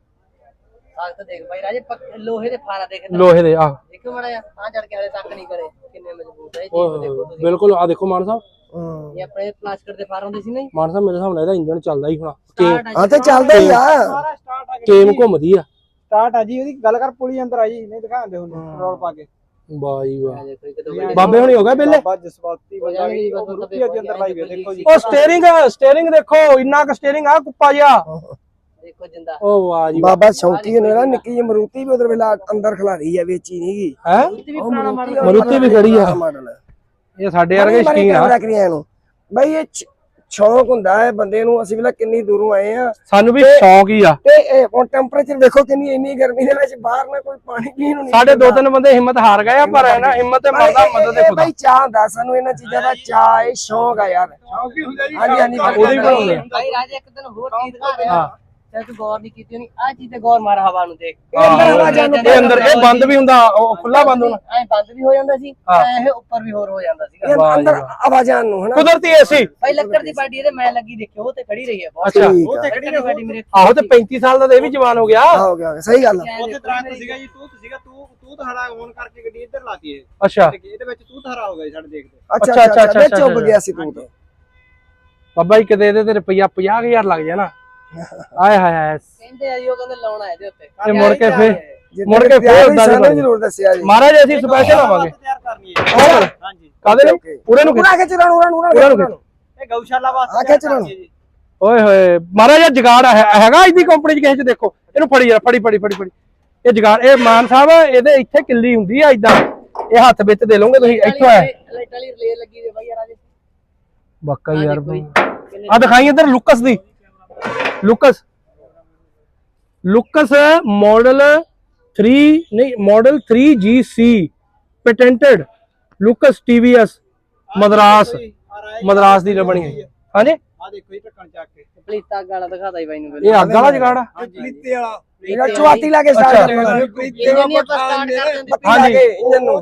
ਦੇਖ ਭਾਈ ਰਾਜੇ ਲੋਹੇ ਦੇ ਫਾਰਾ ਦੇਖ ਲੋਹੇ ਦੇ ਆ ਦੇਖੋ ਮੜਾ ਆ ਚੜ ਕੇ ਹਲੇ ਤੱਕ ਨਹੀਂ ਕਰੇ। ਕਿੰਨੇ ਮਜ਼ਬੂਤ ਹੈ ਇਹ ਚੀਜ਼ ਦੇਖੋ ਤੁਸੀਂ। ਬਿਲਕੁਲ ਆ ਦੇਖੋ ਮਾਨ ਸਾਹਿਬ। ਹੂੰ। ਇਹ ਆਪਣੇ ਪਲਾਸਟਿਕ ਦੇ ਫਾਰ ਹੁੰਦੇ ਸੀ ਨਾ ਜੀ। ਮਾਨ ਸਾਹਿਬ ਮੇਰੇ ਹਿਸਾਬ ਨਾਲ ਇਹਦਾ ਇੰਜਨ ਚੱਲਦਾ ਹੀ ਹੋਣਾ। ਆ ਹਾਂ। ਤੇ ਚੱਲਦਾ ਹੀ ਆ। ਸਾਰਾ ਸਟਾਰਟ ਆ ਕੇਮ ਘੁੰਮਦੀ ਆ। ਸਟਾਰਟ ਆ ਜੀ ਉਹਦੀ ਗੱਲ ਕਰ ਪੁਲੀ ਅੰਦਰ ਆ ਜੀ। ਨਹੀਂ ਦਿਖਾਉਂਦੇ ਹੁੰਦੇ ਪੈਟਰੋਲ ਪਾ ਕੇ। ਬਾਈ ਵਾਹ। ਆ ਦੇਖੋ ਇੱਕ ਦੋ ਵਾਰੀ ਬਾਬੇ ਹੁਣੀ ਹੋ ਗਏ ਪਹਿਲੇ ਬਾਬਾ ਜਸਵਾਤੀ ਬੰਦਾ ਜੀ ਉਹ ਰੁਪਈ ਦੇ ਅੰਦਰ ਲਾਈ ਹੋਈ ਦੇਖੋ ਜੀ। ਉਹ ਸਟੀਅਰਿੰਗ ਸਟੀਅਰਿੰਗ ਦੇਖੋ ਇੰਨਾ ਕੁ ਸਟੀਅਰਿੰਗ ਆ ਕੁੱਪਾ ਜਿਹਾ। ਦੇਖੋ ਜਿੰਦਾ। ਉਹ ਵਾਹ ਜੀ ਵਾਹ। ਬਾਬਾ ਸ਼ੌਂਕੀ ਨੇ ਨਾ ਨਿੱਕੀ ਜਿਹੀ ਮਰੂਤੀ ਵੀ ਉਧਰ ਵੇਲਾ ਅੰਦਰ ਖਿਲਾਰੀ ਆ ਵੇਚੀ ਹੈ? ਵੀ ਪੁਰਾਣਾ ਮਾਡਲ ਮਰੂਤੀ ਵੀ ਖੜੀ ਆ। ਇਹ ਸਾਡੇ ਵਰਗੇ ਸ਼ਕੀਨ ਆ। ਬਈ ਇਹ ਸ਼ੌਂਕ ਹੁੰਦਾ ਹੈ ਬੰਦੇ ਨੂੰ ਅਸੀਂ ਵੇਲਾ ਕਿੰਨੀ ਦੂਰੋਂ ਆਏ ਆ। ਸਾਨੂੰ ਵੀ ਸ਼ੌਂਕ ਹੀ ਆ। ਤੇ ਇਹ ਹੁਣ ਟੈਂਪਰੇਚਰ ਵੇਖੋ ਕਿੰਨੀ ਇੰਨੀ ਗਰਮੀ ਦੇ ਵਿੱਚ ਬਾਹਰ ਨਾ ਕੋਈ ਪਾਣੀ ਪੀਣ ਨੂੰ ਨਹੀਂ ਸਾਡੇ ਦੋ ਤਿੰਨ ਬੰਦੇ ਹਿੰਮਤ ਹਾਰ ਗਏ ਆ ਪਰ ਹੈ ਨਾ ਹਿੰਮਤ ਤੇ ਮਰਦਾ ਮਦਦ ਇਹ ਖੁਦਾ ਬਈ ਚਾਹ ਹੁੰਦਾ ਸਾਨੂੰ ਇਹਨਾਂ ਚੀਜ਼ਾਂ ਦਾ ਚਾਹ ਹੈ ਸ਼ੌਂਕ ਆ ਯਾਰ। ਸ਼ੌਂਕ ਹੀ ਹੁੰਦਾ ਜੀ ਹਾਂਜੀ ਹਾਂਜੀ ਉਹਦੇ ਹੀ ਬਣਾਉਂਦੇ ਆ। ਭਾਈ ਰਾਜੇ ਇੱਕ ਦਿਨ ਹੋਰ ਚੀਜ਼ ਦਿਖਾ ਦੇ ਤੇ ਤੂੰ ਗੌਰ ਨਹੀਂ ਕੀਤੀ ਹੋਣੀ। ਆ ਚੀਜ਼ ਤੇ ਗੌਰ ਮਾਰ ਹਵਾ ਨੂੰ ਦੇਖ। ਇਹ ਅੰਦਰ ਹਵਾ ਜਾਣ ਨੂੰ ਇਹ ਅੰਦਰ ਇਹ ਬੰਦ ਵੀ ਹੁੰਦਾ ਉਹ ਖੁੱਲਾ ਬੰਦ ਹੋਣਾ ਐ ਬੰਦ ਵੀ ਹੋ ਜਾਂਦਾ ਸੀ ਹਾਂ। ਐ ਇਹ ਉੱਪਰ ਵੀ ਹੋਰ ਹੋ ਜਾਂਦਾ ਸੀਗਾ। ਇਹ ਵਾਹ ਜੀ ਅੰਦਰ ਵਾਹ। ਆਵਾਜ਼ਾਂ ਨੂੰ ਹਨਾ? ਕੁਦਰਤੀ ਏਸੀ ਭਾਈ ਲੱਕੜ ਦੀ ਬਾਡੀ ਇਹਦੇ ਮੈਂ ਲੱਗੀ ਦੇਖਿਓ ਉਹ ਤੇ ਖੜੀ ਰਹੀ ਹੈ ਬਹੁਤ। ਅੱਛਾ। ਠੀਕ ਉਹ ਆ ਤੇ ਲੱਕੜ ਦੀ ਬਾਡੀ ਮੇਰੇ ਆਹੋ ਤੇ 35 ਸਾਲ ਦਾ ਤੇ ਇਹ ਵੀ ਜਵਾਨ ਹੋ ਗਿਆ। ਹੋ ਹੋ ਸਹੀ ਗੱਲ ਆ। ਉੱਥੇ ਦਰਖਤ ਸੀਗਾ ਜੀ ਤੂੰ ਸੀਗਾ ਤੂੰ ਤੂੰ ਔਨ ਕਰਕੇ ਗੱਡੀ ਇੱਧਰ ਲਾਤੀ ਇਹ ਅੱਛਾ। ਇਹਦੇ ਵਿੱਚ ਤੂੰ ਹਰਾ ਹੋ ਗਿਆ ਸਾਡੇ ਦੇਖਦੇ ਅੱਛਾ ਅੱਛਾ, ਅੱਛਾ ਚੁੱਪ। ਗਿਆ ਸੀ ਤੂੰ ਤੇ। ਬਾਬਾ ਜੀ ਕਿਤੇ ਇਹਦੇ ਤੇ ਰੁਪਈਆ 50000 ਲੱਗ ਜਾਣਾ। ਆਏ ਹਾਏ ਹਾਏ। ਕਹਿੰਦੇ ਆ ਜੀ ਉਹ ਕਹਿੰਦੇ ਲਾਉਣਾ ਇਹਦੇ ਉੱਤੇ। ਇਹ ਮੁੜ ਕੇ ਫੇਰ ਮੁੜ ਕੇ ਫੇਰ ਉਦਾਂ ਦੀ। ਜ਼ਰੂਰ ਦੱਸਿਆ ਜੀ। ਮਹਾਰਾਜ ਅਸੀਂ ਸਪੈਸ਼ਲ ਆਵਾਂਗੇ। ਤਿਆਰ ਕਰਨੀ ਹੈ। ਹਾਂਜੀ। ਕਾਦੇ ਨੂੰ. ਪੂਰੇ ਨੂੰ ਪੂਰਾ ਖਿੱਚ ਰਾਂ ਉਰਾਂ ਨੂੰ ਇਹ ਗਊਸ਼ਾਲਾ ਵਾਸਤੇ ਤਿਆਰ ਖਿੱਚ ਜੀ। ਓਏ ਹੋਏ ਮਹਾਰਾਜ ਇਹ ਜਗਾੜ ਹੈ- ਹੈਗਾ ਇਹਦੀ ਕੰਪਨੀ ਚ ਕਿਸੇ ਚ ਦੇਖੋ। ਇਹਨੂੰ ਫੜੀ ਯਾਰ ਫੜੀ ਫੜੀ ਫੜੀ ਫੜੀ। ਇਹ ਜਗਾੜ ਇਹ ਮਾਨ ਸਾਹਿਬ ਇਹਦੇ ਇੱਥੇ ਕਿੱਲੀ ਹੁੰਦੀ ਆ ਇਦਾਂ ਇਹ ਹੱਥ ਵਿੱਚ ਦੇ ਲਓਗੇ ਤੁਸੀਂ ਇੱਥੋਂ ਐ ਲਾਈਟ ਵਾਲੀ ਰਿਲੇ ਲੱਗੀ ਹੋਈ ਬਾਈ ਯਾਰ ਅੱਜ। ਬੱਕਾ ਯਾਰ ਆ ਦਿਖਾਈ ਇੱਧਰ ਲੁਕਸ ਦੀ। ਲੁਕਸ ਲੁਕਸ ਮਾਡਲ 3 ਨਹੀਂ model 3GC patented Lucas TVS Madras Madras ਦੀ ਬਣੀ ਹੋਈ ਹਾਂਜੀ? ਆ ਦੇਖੋ ਜੀ ਢੱਕਣ ਚੱਕ ਕੇ। ਪਲੀਤਾ ਗਾਲਾ ਦਿਖਾਤਾ ਹੀ ਬਾਈ ਨੂੰ ਇਹ ਅੱਗ ਵਾਲਾ ਜਗਾੜ ਪਲੀਤੇ ਵਾਲਾ। ਜਿਹੜਾ ਚੁਆਤੀ ਲਾ ਕੇ ਸਟਾਰਟ ਕਰਨਾ ਇੰਜਨ ਨਹੀਂ ਆਪਾਂ ਸਟਾਰਟ ਕਰ ਦਿੰਦੇ ਪੱਤੀ ਲਾ ਕੇ ਇੰਜਨ ਨੂੰ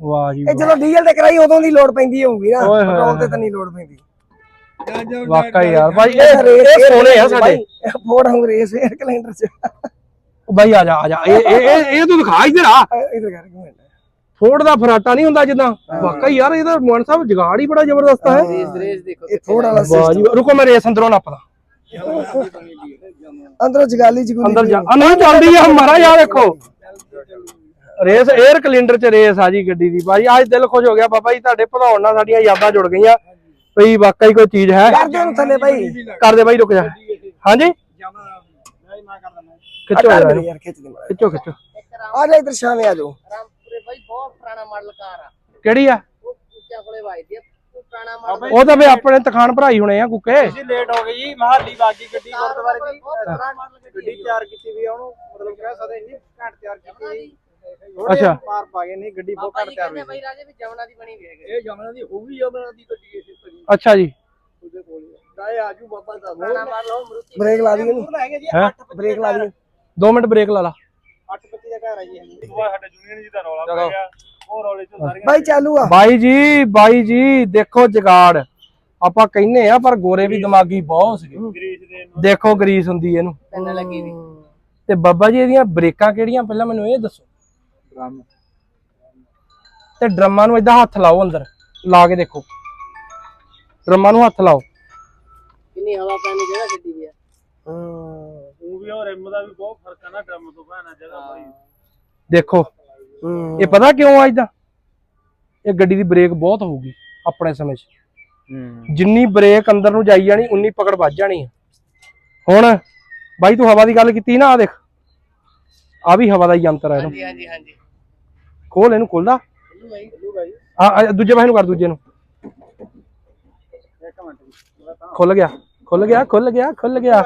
ਵਾਹ ਜੀ ਇਹ ਜਦੋਂ ਡੀਜ਼ਲ ਤੇ ਕਰਾਈ ਉਦੋਂ ਦੀ ਲੋਡ ਪੈਂਦੀ ਹੋਊਗੀ ਨਾ। ਪੈਟਰੋਲ ਤੇ ਤਾਂ ਨਹੀਂ ਲੋਡ ਪੈਂਦੀ। ਵਾਕਈ ਯਾਰ ਭਾਈ ਇਹ ਇਹ ਸੋਹਣੇ ਆ ਸਾਡੇ। ਫੋਰਡ ਹੰਗ ਰੇਸ 에ਅਰ ਕੈਲੰਡਰ ਚ। ਉਹ ਬਾਈ ਆ ਜਾ ਆ ਜਾ ਇਹ ਇਹ ਇਹ- ਇਹ ਤੂੰ ਦਿਖਾ ਇੱਧਰ ਆ। ਇਧਰ ਕਰ ਇੱਕ ਮਿੰਟ ਫੋਰਡ ਦਾ ਫਰਾਟਾ ਨਹੀਂ ਹੁੰਦਾ ਜਿੱਦਾਂ। ਵਾਕਈ ਯਾਰ ਇਹਦਾ ਮੋਹਨ ਸਾਹਿਬ ਜਗਾੜ ਹੀ ਬੜਾ ਜ਼ਬਰਦਸਤ ਹੈ। ਰੇਸ ਰੇਸ ਦੇਖੋ ਇਹ ਥੋੜਾ ਵਾਲਾ ਵਾਹ ਜੀ ਰੁਕੋ ਮੈਂ ਰੇਸ ਅੰਦਰੋਂ ਨੱਪਦਾ। ਅੰਦਰੋਂ ਜਗਾਲੀ ਜਗੂਲੀ ਅੰਦਰ ਜਾ ਨਹੀਂ। ਚੱਲਦੀ ਆ ਹਮਾਰਾ ਯਾਰ ਦੇਖੋ ਰੇਸ 에ਅਰ ਕੈਲੰਡਰ ਚ ਰੇਸ ਆ ਜੀ ਗੱਡੀ ਦੀ। ਭਾਈ ਅੱਜ ਦਿਲ ਖੁਸ਼ ਹੋ ਗਿਆ ਬਾਬਾ ਜੀ ਤੁਹਾਡੇ ਭਦਾਉਣ ਨਾਲ ਸਾਡੀਆਂ ਯਾਦਾਂ ਜੁੜ ਗਈਆਂ। ਭਈ ਵਾਕਈ ਕੋਈ ਚੀਜ਼ ਹੈ? ਕਰ ਦੇ ਉਹਨੂੰ ਥੱਲੇ ਭਾਈ ਕਰ ਦੇ ਬਾਈ ਰੁਕ ਜਾ। ਹਾਂਜੀ? ਨਹੀਂ ਮੈਂ ਕਰ ਦਿੰਦਾ। ਖਿੱਚੋ ਯਾਰ। ਦੇ। ਆ ਜਾ ਇਧਰ ਸ਼ਾਮੇ ਆ ਜਾਓ। ਰਾਮਪੁਰੇ ਬਾਈ ਬਹੁਤ ਪੁਰਾਣਾ ਮਾਡਲ ਕਾਰ ਆ। ਕਿਹੜੀ ਆ? ਉਹ ਉੱਚਾ ਕੋਲੇ ਵਾਜਦੀ ਆ। ਉਹ ਪੁਰਾਣਾ ਮਾਡਲ ਉਹ ਤਾਂ ਵੇ ਆਪਣੇ ਤਖਾਨ ਭਰਾਈ ਹੋਣੇ ਆ ਕੁੱਕੇ। ਜੀ ਲੇਟ ਹੋ ਗਈ ਜੀ ਮਹਾਲੀ ਬਾਗੀ ਗੱਡੀ ਗੁਰਦੁਆਰੇ ਦੀ। ਬਹੁਤ ਪੁਰਾਣਾ ਮਾਡਲ ਗੱਡੀ ਤਿਆਰ ਕੀਤੀ ਵੀ ਆ ਉਹਨੂੰ ਮਤਲਬ ਕਹਿ ਸਕਦੇ ਇੰਨੀ ਘੱਟ ਤਿਆਰ ਕੀਤੀ ਜੀ। ਅੱਛਾ। ਪਾਰ ਪਾ ਗਏ ਨਹੀਂ ਗੱਡੀ ਬਹੁਤ ਘੱਟ ਜੀ ਤਿਆਰ ਕਹਿੰਦੇ ਹੋਈ ਬਾਈ ਰਾਜੇ ਵੀ ਜਮਨਾ ਦੀ ਬਣੀ ਹੈ ਇਹ ਜਮਨਾ ਦੀ ਉਹ ਵੀ ਜਮਨਾ ਦੀ ਗੱਡੀ ਇਸੇ ਤਰੀ। ਅੱਛਾ ਜੀ। ਉਹਦੇ ਕੋਲ ਕਾਏ ਆਜੂ ਬਾਬਾ ਦਾ ਪੁਰਾਣਾ ਮਾਡਲ ਉਹ ਮਰੂਤੀ। ਬ੍ਰੇਕ ਲਾ ਦਈਏ ਇਹਨੂੰ ਲੈ ਗਏ ਜੀ ਹੈਂ? 8 ਬ੍ਰੇਕ ਲਾ ਦਈਏ। 2 ਮਿੰਟ ਬ੍ਰੇਕ ਲਾ ਲਾ। 8 25 ਦਾ ਘਰ ਆ ਜੀ। ਇਹ ਸਾਡੇ ਜੂਨੀਅਰ ਜੀ ਦਾ ਰੌਲਾ ਪੈ ਗਿਆ। ਉਹ ਰੌਲੇ ਚ ਸਾਰੀਆਂ ਭਾਈ ਚਾਲੂ ਆ। ਬਾਈ ਜੀ ਬਾਈ ਜੀ ਦੇਖੋ ਜਗਾੜ। ਆਪਾਂ ਕਹਿੰਨੇ ਆ ਪਰ ਗੋਰੇ ਵੀ ਦਿਮਾਗੀ ਬਹੁਤ ਸੀਗੇ। ਗਰੀਸ ਦੇ ਦੇਖੋ ਗਰੀਸ ਹੁੰਦੀ ਇਹਨੂੰ। ਪੈਨ ਲੱਗੀ ਵੀ। ਤੇ ਬਾਬਾ ਜੀ ਇਹਦੀਆਂ ਬ੍ਰੇਕਾਂ ਕਿਹੜੀਆਂ? ਪਹਿਲਾਂ ਮੈਨੂੰ ਇਹ ਦੱਸੋ। ਤੇ ਡਰਮਾਂ ਨੂੰ ਏਦਾਂ ਹੱਥ ਲਾਓ ਅੰਦਰ ਲਾ ਕੇ ਦੇਖੋ। ਡਰਮਾਂ ਨੂੰ ਹੱਥ ਲਾਓ। ਕਿੰਨੀ ਹਵਾ ਪੈਣੀ ਜਗ੍ਹਾ ਛੱਡੀ ਵੀ ਆ। ਉਹ ਵੀ ਉਹ ਰਿਮ ਦਾ ਵੀ ਬਹੁਤ ਫ਼ਰਕ ਆ ਨਾ ਡਰਮ ਤੋਂ ਭਾਣਾ ਜਗ੍ਹਾ ਬੜੀ। ਦੇਖੋ ਇਹ ਪਤਾ ਕਿਉਂ ਆ ਏਦਾਂ? ਇਹ ਗੱਡੀ ਦੀ ਬ੍ਰੇਕ ਬਹੁਤ ਹੋਊਗੀ ਆਪਣੇ ਸਮੇਂ 'ਚ। ਜਿੰਨੀ ਬ੍ਰੇਕ ਅੰਦਰ ਨੂੰ ਜਾਈ ਜਾਣੀ ਉਨੀ ਪਕੜ ਵੱਜ ਜਾਣੀ ਹੁਣ ਬਾਈ ਤੂੰ ਹਵਾ ਦੀ ਗੱਲ ਕੀਤੀ ਨਾ ਆ ਦੇਖ। ਆ ਵੀ ਹਵਾ ਦਾ ਹੀ ਯੰਤਰ ਹੈ ਇਹਨੂੰ। ਹਾਂਜੀ ਹਾਂਜੀ ਹਾਂਜੀ। ਖੋਲ ਇਹਨੂੰ ਖੋਲਦਾ ਆ, ਦੂਜੇ ਪਾਸੇ ਨੂੰ ਕਰ ਦੂਜੇ ਨੂੰ। ਖੁੱਲ ਗਿਆ ਖੁੱਲ ਗਿਆ ਖੁੱਲ ਗਿਆ ਖੁੱਲ ਗਿਆ।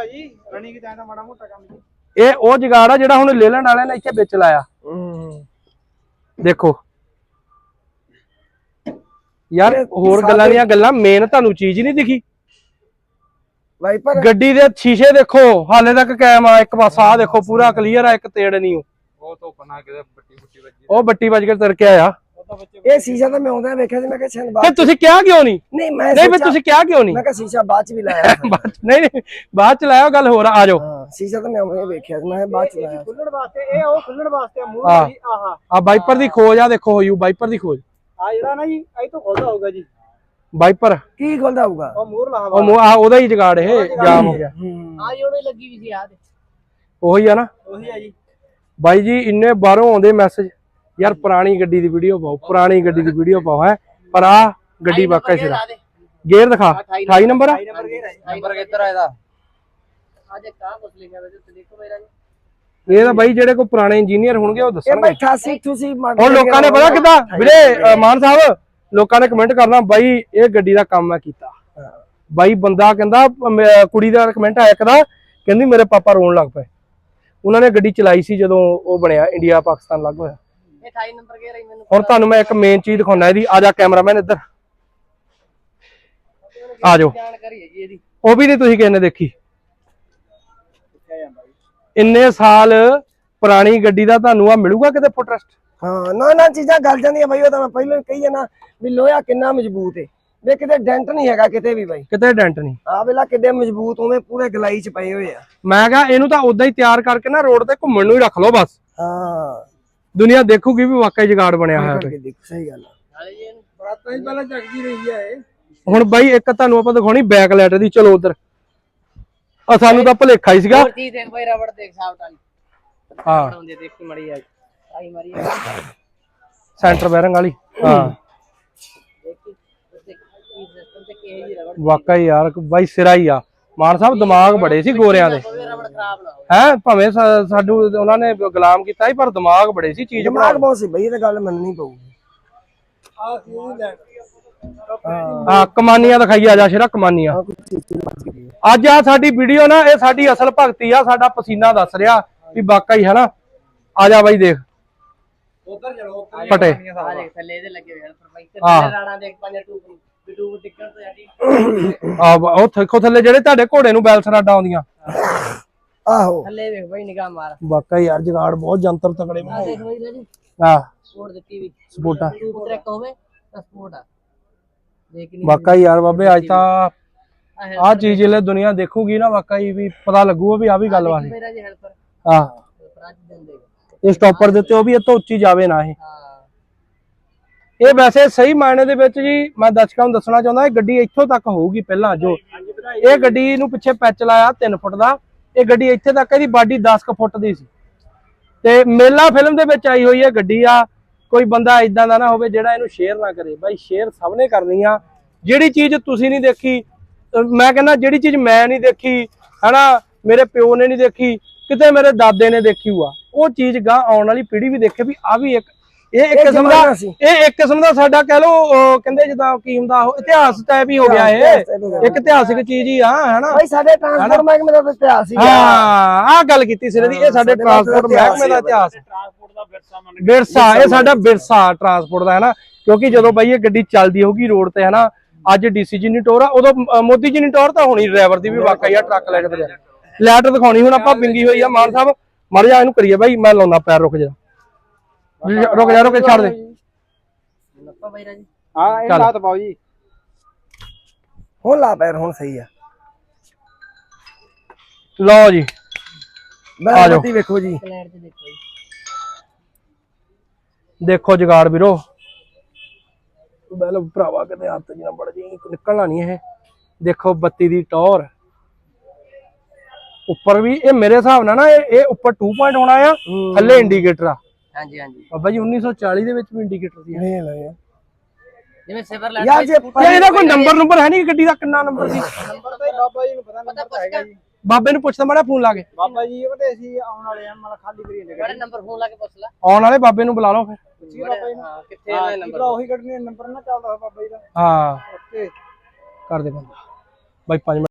ਇਹ ਉਹ ਜਗਾੜ ਆ ਜਿਹੜਾ ਹੁਣ ਲੇਲੈਂਡ ਵਾਲਿਆਂ ਨੇ ਇੱਥੇ ਵਿੱਚ ਲਾਇਆ। ਦੇਖੋ। ਯਾਰ ਹੋਰ ਗੱਲਾਂ ਦੀਆਂ ਗੱਲਾਂ ਮੇਨ ਤੁਹਾਨੂੰ ਚੀਜ਼ ਨਹੀਂ ਦਿਖੀ। ਵਾਈਪਰ ਗੱਡੀ ਦੇ ਸ਼ੀਸ਼ੇ ਦੇਖੋ ਹਾਲੇ ਤੱਕ ਕਾਇਮ ਆ ਇੱਕ ਪਾਸਾ ਆ ਦੇਖੋ ਪੂਰਾ ਕਲੀਅਰ ਆ ਇੱਕ ਤੇੜ ਨਹੀਂ ਉਹ। ਉਹ ਬੱਟੀ ਬੁੱਟੀ ਵੱਜੀ ਉਹ ਬੱਟੀ ਵੱਜ ਕੇ ਤੁਰ ਕੇ ਆਇਆ। ਇਹ ਸ਼ੀਸ਼ਾ ਤਾਂ ਮੈਂ ਆਉਂਦਾ ਵੇਖਿਆ ਸੀ ਮੈਂ ਕਿਹਾ ਸ਼ਾਇਦ ਬਾਅਦ ਤੁਸੀਂ ਕਿਹਾ ਕਿਉਂ ਨਹੀਂ? ਨਹੀਂ ਮੈਂ ਨਹੀਂ ਫਿਰ ਤੁਸੀਂ ਕਿਹਾ ਕਿਉਂ ਨਹੀਂ? ਮੈਂ ਕਿਹਾ ਸ਼ੀਸ਼ਾ ਬਾਅਦ ਚ ਵੀ ਲਾਇਆ ਨਹੀਂ ਨਹੀਂ ਬਾਅਦ ਚ ਲਾਇਓ ਗੱਲ ਹੋਰ ਆ ਆ ਜਾਓ। ਹਾਂ ਸ਼ੀਸ਼ਾ ਤਾਂ ਮੈਂ ਆਉਂਦਾ ਵੇਖਿਆ ਸੀ ਮੈਂ ਕਿਹਾ ਬਾਅਦ ਚ ਲਾਇਆ ਖੁੱਲਣ ਵਾਸਤੇ ਇਹ ਉਹ ਖੁੱਲਣ ਵਾਸਤੇ ਆ ਮੂੰਹ। ਜੀ ਆਹਾ। ਆ ਵਾਈਪਰ ਦੀ ਖੋਜ ਆ ਦੇਖੋ ਹੋਈ ਵਾਈਪਰ ਦੀ ਖੋਜ। ਆ ਜਿਹੜਾ ਨਾ ਜੀ ਇਹ ਤੋਂ ਖੁੱਲਦਾ ਹੋਊਗਾ ਜੀ। ਵਾਈਪਰ। ਕੀ ਖੁੱਲਦਾ ਹੋਊਗਾ? ਉਹ ਮੂਰ ਲਾ ਉਹ ਮੂੰਹ- ਆ ਉਹਦਾ ਹੀ ਜਗਾੜ ਇਹ ਜਾਮ ਹੋ ਗਿਆ। ਆ ਜੋੜੇ ਲੱਗੀ ਵੀ ਸੀ ਆ ਦੇ ਉਹੀ ਆ ਨਾ। ਉਹੀ ਆ ਜੀ। ਬਾਈ ਜੀ ਇੰਨੇ ਬਾਹਰੋਂ ਆਉਂਦੇ ਮੈਸੇਜ ਯਾਰ ਪੁਰਾਣੀ ਗੱਡੀ ਦੀ ਵੀਡੀਓ ਪਾਓ ਪੁਰਾਣੀ ਗੱਡੀ ਦੀ ਵੀਡੀਓ ਪਾਓ ਹੈ। ਪਰ ਆ ਗੱਡੀ ਵਾਕਈ ਸਿਰਾ। ਗੇਅਰ ਦਿਖਾ 28 ਨੰਬਰ ਆ? ਨੰਬਰ ਕਿੱਧਰ ਆ ਇਹਦਾ? ਅੱਜ ਕਾ ਕੁਛ ਲਿਖਿਆ ਵੇ ਤੇ ਦੇਖੋ ਮੇਰਾ ਜੀ। ਇਹ ਤਾਂ ਬਾਈ ਜਿਹੜੇ ਕੋਈ ਪੁਰਾਣੇ ਇੰਜੀਨੀਅਰ ਹੋਣਗੇ ਉਹ ਇਹ ਦੱਸਣਗੇ। ਭਾਈ 88 ਤੁਸੀਂ ਹੁਣ ਲੋਕਾਂ ਨੇ ਪਤਾ ਕਿਦਾਂ? ਵੀਰੇ ਮਾਨ ਸਾਹਿਬ ਲੋਕਾਂ ਨੇ ਕਮੈਂਟ ਕਰਨਾ ਬਾਈ ਇਹ ਗੱਡੀ ਦਾ ਕੰਮ ਮੈਂ ਕੀਤਾ। ਬਾਈ ਬੰਦਾ ਕਹਿੰਦਾ ਕੁੜੀ ਦਾ ਕਮੈਂਟ ਆਇਆ ਕਦਾ ਕਹਿੰਦੀ ਮੇਰੇ ਪਾਪਾ ਰੋਣ ਲੱਗ ਪਏ। ਉਹਨਾਂ ਨੇ ਗੱਡੀ ਚਲਾਈ ਸੀ ਜਦੋਂ ਉਹ ਬਣਿਆ ਇੰਡੀਆ ਪਾਕਿਸਤਾਨ ਲੱਗ ਹੋਇਆ। ਇਹ 28 ਨੰਬਰ ਗੇਰ ਆਈ ਮੈਨੂੰ ਹੁਣ ਤੁਹਾਨੂੰ ਮੈਂ ਇੱਕ ਮੇਨ ਚੀਜ਼ ਦਿਖਾਉਣਾ ਇਹਦੀ। ਆ ਜਾ ਕੈਮਰਾਮੈਨ ਇੱਧਰ। ਆ ਜਾਓ। ਜਾਣਕਾਰੀ ਹੈ ਜੀ ਇਹਦੀ। ਉਹ ਵੀ ਨਹੀਂ ਤੁਸੀਂ ਕਿਸੇ ਨੇ ਦੇਖੀ। ਇੰਨੇ ਸਾਲ ਪੁਰਾਣੀ ਗੱਡੀ ਦਾ ਤੁਹਾਨੂੰ ਆ ਮਿਲੂਗਾ ਕਿਤੇ ਫੁੱਟਰੈਸਟ ਹਾਂ ਨਾ ਨਾ ਚੀਜ਼ਾਂ ਗੱਲ ਜਾਂਦੀਆਂ ਬਾਈ ਉਹ ਤਾਂ ਮੈਂ ਪਹਿਲਾਂ ਹੀ ਕਹੀ ਜਾਣਾ ਵੀ ਲੋਹਾ ਕਿੰਨਾ ਮਜ਼ਬੂਤ ਹੈ ਵੇ ਕਿਤੇ ਡੈਂਟ ਨਹੀਂ ਹੈਗਾ ਕਿਤੇ ਵੀ ਬਾਈ। ਕਿਤੇ ਡੈਂਟ ਨਹੀਂ। ਆ ਵੇਲਾ ਕਿੱਡੇ ਮਜ਼ਬੂਤ ਉਵੇਂ ਪੂਰੇ ਗਲਾਈ ਚ ਪਏ ਹੋਏ ਆ। ਮੈਂ ਕਿਹਾ ਇਹਨੂੰ ਤਾਂ ਉਦਾਂ ਹੀ ਤਿਆਰ ਕਰਕੇ ਨਾ ਰੋਡ ਤੇ ਘੁੰਮਣ ਨੂੰ ਹੀ ਰੱਖ ਲਓ ਬਸ। ਹਾਂ। ਦੁਨੀਆ ਦੇਖੂਗੀ ਵੀ ਵਾਕਈ ਜਗਾੜ ਬਣਿਆ ਹੋਇਆ ਦੇਖੋ ਸਹੀ ਗੱਲ ਆ। ਨਾਲੇ ਜੀ ਇਹਨੂੰ ਬਰਾਤਾਂ ਹੀ ਪਹਿਲਾਂ ਜਗਦੀ ਰਹੀ ਆ ਇਹ ਹੁਣ ਬਾਈ ਇੱਕ ਤੁਹਾਨੂੰ ਆਪਾਂ ਦਿਖਾਉਣੀ ਬੈਕ ਲਾਈਟ ਦੀ ਚਲੋ ਉਧਰ। ਆ ਸਾਨੂੰ ਤਾਂ ਭੁਲੇਖਾ ਹੀ ਸੀਗਾ। ਹੋਰ ਚੀਜ਼ ਦੇਖ ਬਈ ਰਬੜ ਦੇਖ ਸਾਫ਼ ਵਾਲੀ। ਹਾਂ। ਦੇਖੀ ਮੜੀ ਆ। ਆਈ ਮਾਰੀ ਸੈਂਟਰ ਬੈਰਿੰਗ ਵਾਲੀ। ਹਾਂ। ਵਾਕਈ ਯਾਰ ਬਾਈ ਸਿਰਾ ਹੀ ਆ। ਮਾਨ ਸਾਹਿਬ ਦਿਮਾਗ ਬੜੇ ਸੀ ਗੋਰਿਆਂ ਦੇ। ਹੈ ਭਾਵੇਂ ਸਾ- ਸਾਨੂੰ ਉਹਨਾਂ ਨੇ ਗੁਲਾਮ ਕੀਤਾ ਸੀ ਪਰ ਦਿਮਾਗ ਬੜੇ ਸੀ ਚੀਜ਼ ਦਿਮਾਗ ਬਣਾਉਣ ਬਹੁਤ ਸੀ ਬਈ ਇਹ ਤਾਂ ਗੱਲ ਮੰਨਣੀ ਪਊਗੀ। ਹਾਂ। ਕਮਾਨੀਆਂ ਦਿਖਾਈ ਆ ਜਾ ਸ਼ੇਰਾ ਕਮਾਨੀਆਂ। ਅੱਜ ਆ ਸਾਡੀ ਵੀਡੀਓ ਨਾ ਇਹ ਸਾਡੀ ਅਸਲ ਭਗਤੀ ਆ ਸਾਡਾ ਪਸੀਨਾ ਦੱਸ ਰਿਹਾ ਵੀ ਵਾਕਈ ਹੈ ਨਾ? ਆ ਜਾ ਬਾਈ ਦੇਖ। ਫਟੇ ਆ ਦੇਖ ਥੱਲੇ ਇਹਦੇ ਲੱਗੇ ਹੋਏ ਹੈਲਪਰ ਬਾਈ ਤੇ ਹਾਂ। ਰਾਣਾ ਦੇਖ ਪੰਜ ਟੂਬ ਟੂਬ ਟਿਕਣ ਤੋਂ ਸਾਡੀ ਆ ਉਹ ਦੇਖੋ ਥੱਲੇ ਜਿਹੜੇ ਤੁਹਾਡੇ ਘੋੜੇ ਨੂੰ ਬੈਲ ਸਰਾਡਾ ਆਉਂਦੀਆਂ। ਆਹੋ। ਥੱਲੇ ਵੇਖ ਬਾਈ ਨਿਗਾਹ ਮਾਰ। ਵਾਕਈ ਯਾਰ ਜਗਾੜ ਬਹੁਤ ਜੰਤਰ ਤਕੜੇ ਆ ਦੇਖ ਬਾਈ ਰਾਜੀ ਆ ਸਪੋਰਟ ਦਿੱਤੀ ਵੀ। ਸਪੋਟਾ ਟੂਬ ਟਰੈਕ ਹੋਵੇ ਤਾਂ ਸਪੋਰਟ ਆ। ਦੇਖ ਨਹੀਂ ਵਾਕਈ ਯਾਰ ਬਾਬੇ ਅੱਜ ਤਾਂ ਆ ਚੀਜ਼ ਜਿਹੜੇ ਦੁਨੀਆ ਦੇਖੂਗੀ ਨਾ ਵਾਕਈ ਵੀ ਪਤਾ ਲੱਗੂਗਾ ਵੀ ਆ ਵੀ ਗੱਲ ਵਾਲੀ। ਮੇਰਾ ਜੀ ਹੈਲਪਰ ਆ ਇਹ ਸਟਾਪਰ ਉਹ ਵੀ ਤੋਂ ਉੱਚੀ ਜਾਵੇ ਨਾ ਇਹ। ਹਾਂ। ਇਹ ਵੈਸੇ ਸਹੀ ਮਾਇਨੇ ਦੇ ਵਿੱਚ ਜੀ ਮੈਂ ਦਰਸ਼ਕਾਂ ਨੂੰ ਦੱਸਣਾ ਚਾਹੁੰਦਾ, ਇਹ ਗੱਡੀ ਇੱਥੋਂ ਤੱਕ ਹੋਊਗੀ ਪਹਿਲਾਂ ਜੋ। ਇਹ ਗੱਡੀ ਨੂੰ ਪਿੱਛੇ ਪੈਚ ਲਾਇਆ 3 ਫੁੱਟ ਦਾ। ਇਹ ਗੱਡੀ ਇੱਥੇ ਤੱਕ ਇਹਦੀ ਬਾਡੀ 10 ਫੁੱਟ ਦੀ ਸੀ। ਤੇ ਮੇਲਾ ਫਿਲਮ ਦੇ ਵਿੱਚ ਆਈ ਹੋਈ ਹੈ ਗੱਡੀ ਆ। ਕੋਈ ਬੰਦਾ ਇਦਾਂ ਦਾ ਨਾ ਹੋਵੇ ਜਿਹੜਾ ਇਹਨੂੰ ਸ਼ੇਅਰ ਨਾ ਕਰੇ। ਬਾਈ ਸ਼ੇਅਰ ਸਭ ਨੇ ਕਰਨੀ ਆ। ਜਿਹੜੀ ਚੀਜ਼ ਤੁਸੀਂ ਨਹੀਂ ਦੇਖੀ ਮੈਂ ਕਹਿੰਦਾ ਜਿਹੜੀ ਚੀਜ਼ ਮੈਂ ਨਹੀਂ ਦੇਖੀ, ਹਨਾ, ਮੇਰੇ ਪਿਓ ਨੇ ਨਹੀਂ ਦੇਖੀ, ਕਿਤੇ ਮੇਰੇ ਦਾਦੇ ਨੇ ਦੇਖੀ ਹੋਆ ਉਹ ਚੀਜ਼ ਗਾਂ ਆਉਣ ਵਾਲੀ ਪੀੜ੍ਹੀ ਵੀ ਦੇਖੇ ਵੀ ਆ ਵੀ ਇੱਕ ਇਹ ਇੱਕ ਕਿਸਮ ਦਾ ਸੀ। ਇਹ ਇੱਕ ਕਿਸਮ ਦਾ ਸਾਡਾ ਕਹਿ ਲਓ ਕਹਿੰਦੇ ਜਿੱਦਾਂ ਕੀ ਹੁੰਦਾ ਉਹ ਇਤਿਹਾਸ ਟਾਈਪ ਹੀ ਹੋ ਗਿਆ ਇਹ। ਇੱਕ ਇਤਿਹਾਸਿਕ ਚੀਜ਼ ਹੀ ਆ ਹਨਾ? ਬਈ ਸਾਡੇ ਟ੍ਰਾਂਸਪੋਰਟ ਮਹਿਕਮੇ ਦਾ ਤਾਂ ਇਤਿਹਾਸ ਹੀ ਆ। ਹਾਂ ਆ ਗੱਲ ਕੀਤੀ ਸਿਰੇ ਦੀ। ਇਹ ਸਾਡੇ ਟਰਾਂਸਪੋਰਟ ਮਹਿਕਮੇ ਦਾ ਇਤਿਹਾਸ। ਟਰਾਂਸਪੋਰਟ ਦਾ ਵਿਰਸਾ ਮੰਨ ਕੇ ਵਿਰਸਾ ਇਹ ਸਾਡਾ ਵਿਰਸਾ ਟਰਾਂਸਪੋਰਟ ਦਾ ਹੈ ਨਾ ਕਿਉਂਕਿ ਜਦੋਂ ਬਾਈ ਇਹ ਗੱਡੀ ਚੱਲਦੀ ਹੋਊਗੀ ਰੋਡ ਤੇ ਹੈ ਨਾ ਅੱਜ ਡੀਸੀ ਜੀ ਨਹੀਂ ਟੋਰ ਆ ਉਦੋਂ ਮੋਦੀ ਜੀ ਨਹੀਂ ਟੋਰ ਤਾਂ ਹੋਣੀ ਡਰਾਈਵਰ ਦੀ ਵੀ ਵਾਕਈ ਆ ਟਰੱਕ ਲੈ ਕੇ ਤੇ। ਲੈਟਰ ਦਿਖਾਉਣੀ ਹੁਣ ਆਪਾਂ ਪਿੰਗੀ ਹੋਈ ਆ ਮਾਨ ਸਾਹਿਬ। ਮਰ ਜਾ ਇਹਨੂੰ ਕਰੀਏ ਬਾਈ ਮੈਂ ਲਾਉਣਾ ਪੈਰ ਰੁਕ ਜਾ। ਰੁਕ ਜਾ ਰੁਕ ਛੱਡ ਦੇ ਨੱਪਾ ਬਾਈ ਰਾਜੀ ਹਾਂ ਇਹ ਚੱਲ। ਲਾਤ ਪਾਓ ਜੀ। ਹੁਣ ਲਾ ਪੈਰ ਹੁਣ ਸਹੀ ਆ। ਲਓ ਜੀ। ਆ ਮੈਂ ਜਾਓ। ਬੱਤੀ ਵੇਖੋ ਜੀ। ਕਲੈਰ ਤੇ ਦੇਖੋ ਜੀ ਦੇਖੋ ਜਗਾੜ ਵੀਰੋ। ਬੈਲ ਭਰਾਵਾ ਕਿਤੇ ਹੱਥ ਜੀ ਨਾ ਬੜ ਜੀ ਨਿਕਲਣਾ ਨਹੀਂ ਇਹ। ਦੇਖੋ ਬੱਤੀ ਦੀ ਟੌਰ। ਉੱਪਰ ਵੀ ਇਹ ਮੇਰੇ ਹਿਸਾਬ ਨਾਲ ਨਾ ਇਹ ਇਹ ਉੱਪਰ 2 ਪੁਆਇੰਟ ਹੋਣਾ ਆ ਥੱਲੇ ਇੰਡੀਕੇਟਰ ਆ। ਹਾਂਜੀ ਹਾਂਜੀ। ਬਾਬਾ ਜੀ 1940 ਦੇ ਵਿੱਚ ਵੀ ਇੰਡੀਕੇਟਰ ਸੀ। ਨਹੀਂ ਲਾਇਆ ਜਿਵੇਂ ਸਿਵਰ ਯਾਰ ਲੈਟ ਜੇ ਯਾਰ ਇਹਦਾ ਕੋਈ ਨੰਬਰ ਨੰਬਰ ਹੈ। ਨਹੀਂ ਗੱਡੀ ਦਾ ਕਿੰਨਾ ਨੰਬਰ ਸੀ? ਨੰਬਰ ਤਾਂ ਜੀ ਬਾਬਾ ਜੀ ਨੂੰ ਪਤਾ ਨੰਬਰ ਤਾਂ ਹੈਗਾ ਜੀ। ਬਾਬੇ ਨੂੰ ਪੁੱਛਦਾ ਮਾੜਾ ਫੋਨ ਲਾ ਕੇ। ਬਾਬਾ ਜੀ ਉਹ ਤੇ ਅਸੀਂ ਆਉਣ ਵਾਲੇ ਆ ਮਤਲਬ ਖਾਲੀ ਕਰੀ ਜਾਂਦੇ ਬੜੇ ਨੰਬਰ ਫੋਨ ਲਾ ਕੇ ਪੁੱਛ ਲੈ। ਆਉਣ ਵਾਲੇ ਬਾਬੇ ਨੂੰ ਬੁਲਾ ਲਓ ਫਿਰ। ਪੁੱਛੀ ਬਾਬਾ ਜੀ ਨੂੰ। ਹਾਂ ਕਿੱਥੇ ਹਾਂ ਨੰਬਰ ਉਹੀ ਕੱਢਣੇ ਨੰਬਰ ਨਾ ਚੱਲਦਾ ਬਾਬਾ ਜੀ ਦਾ। ਹਾਂ। ਓਕੇ। ਕਰ ਦੇ ਬੰਦਾ। ਬਾਈ 5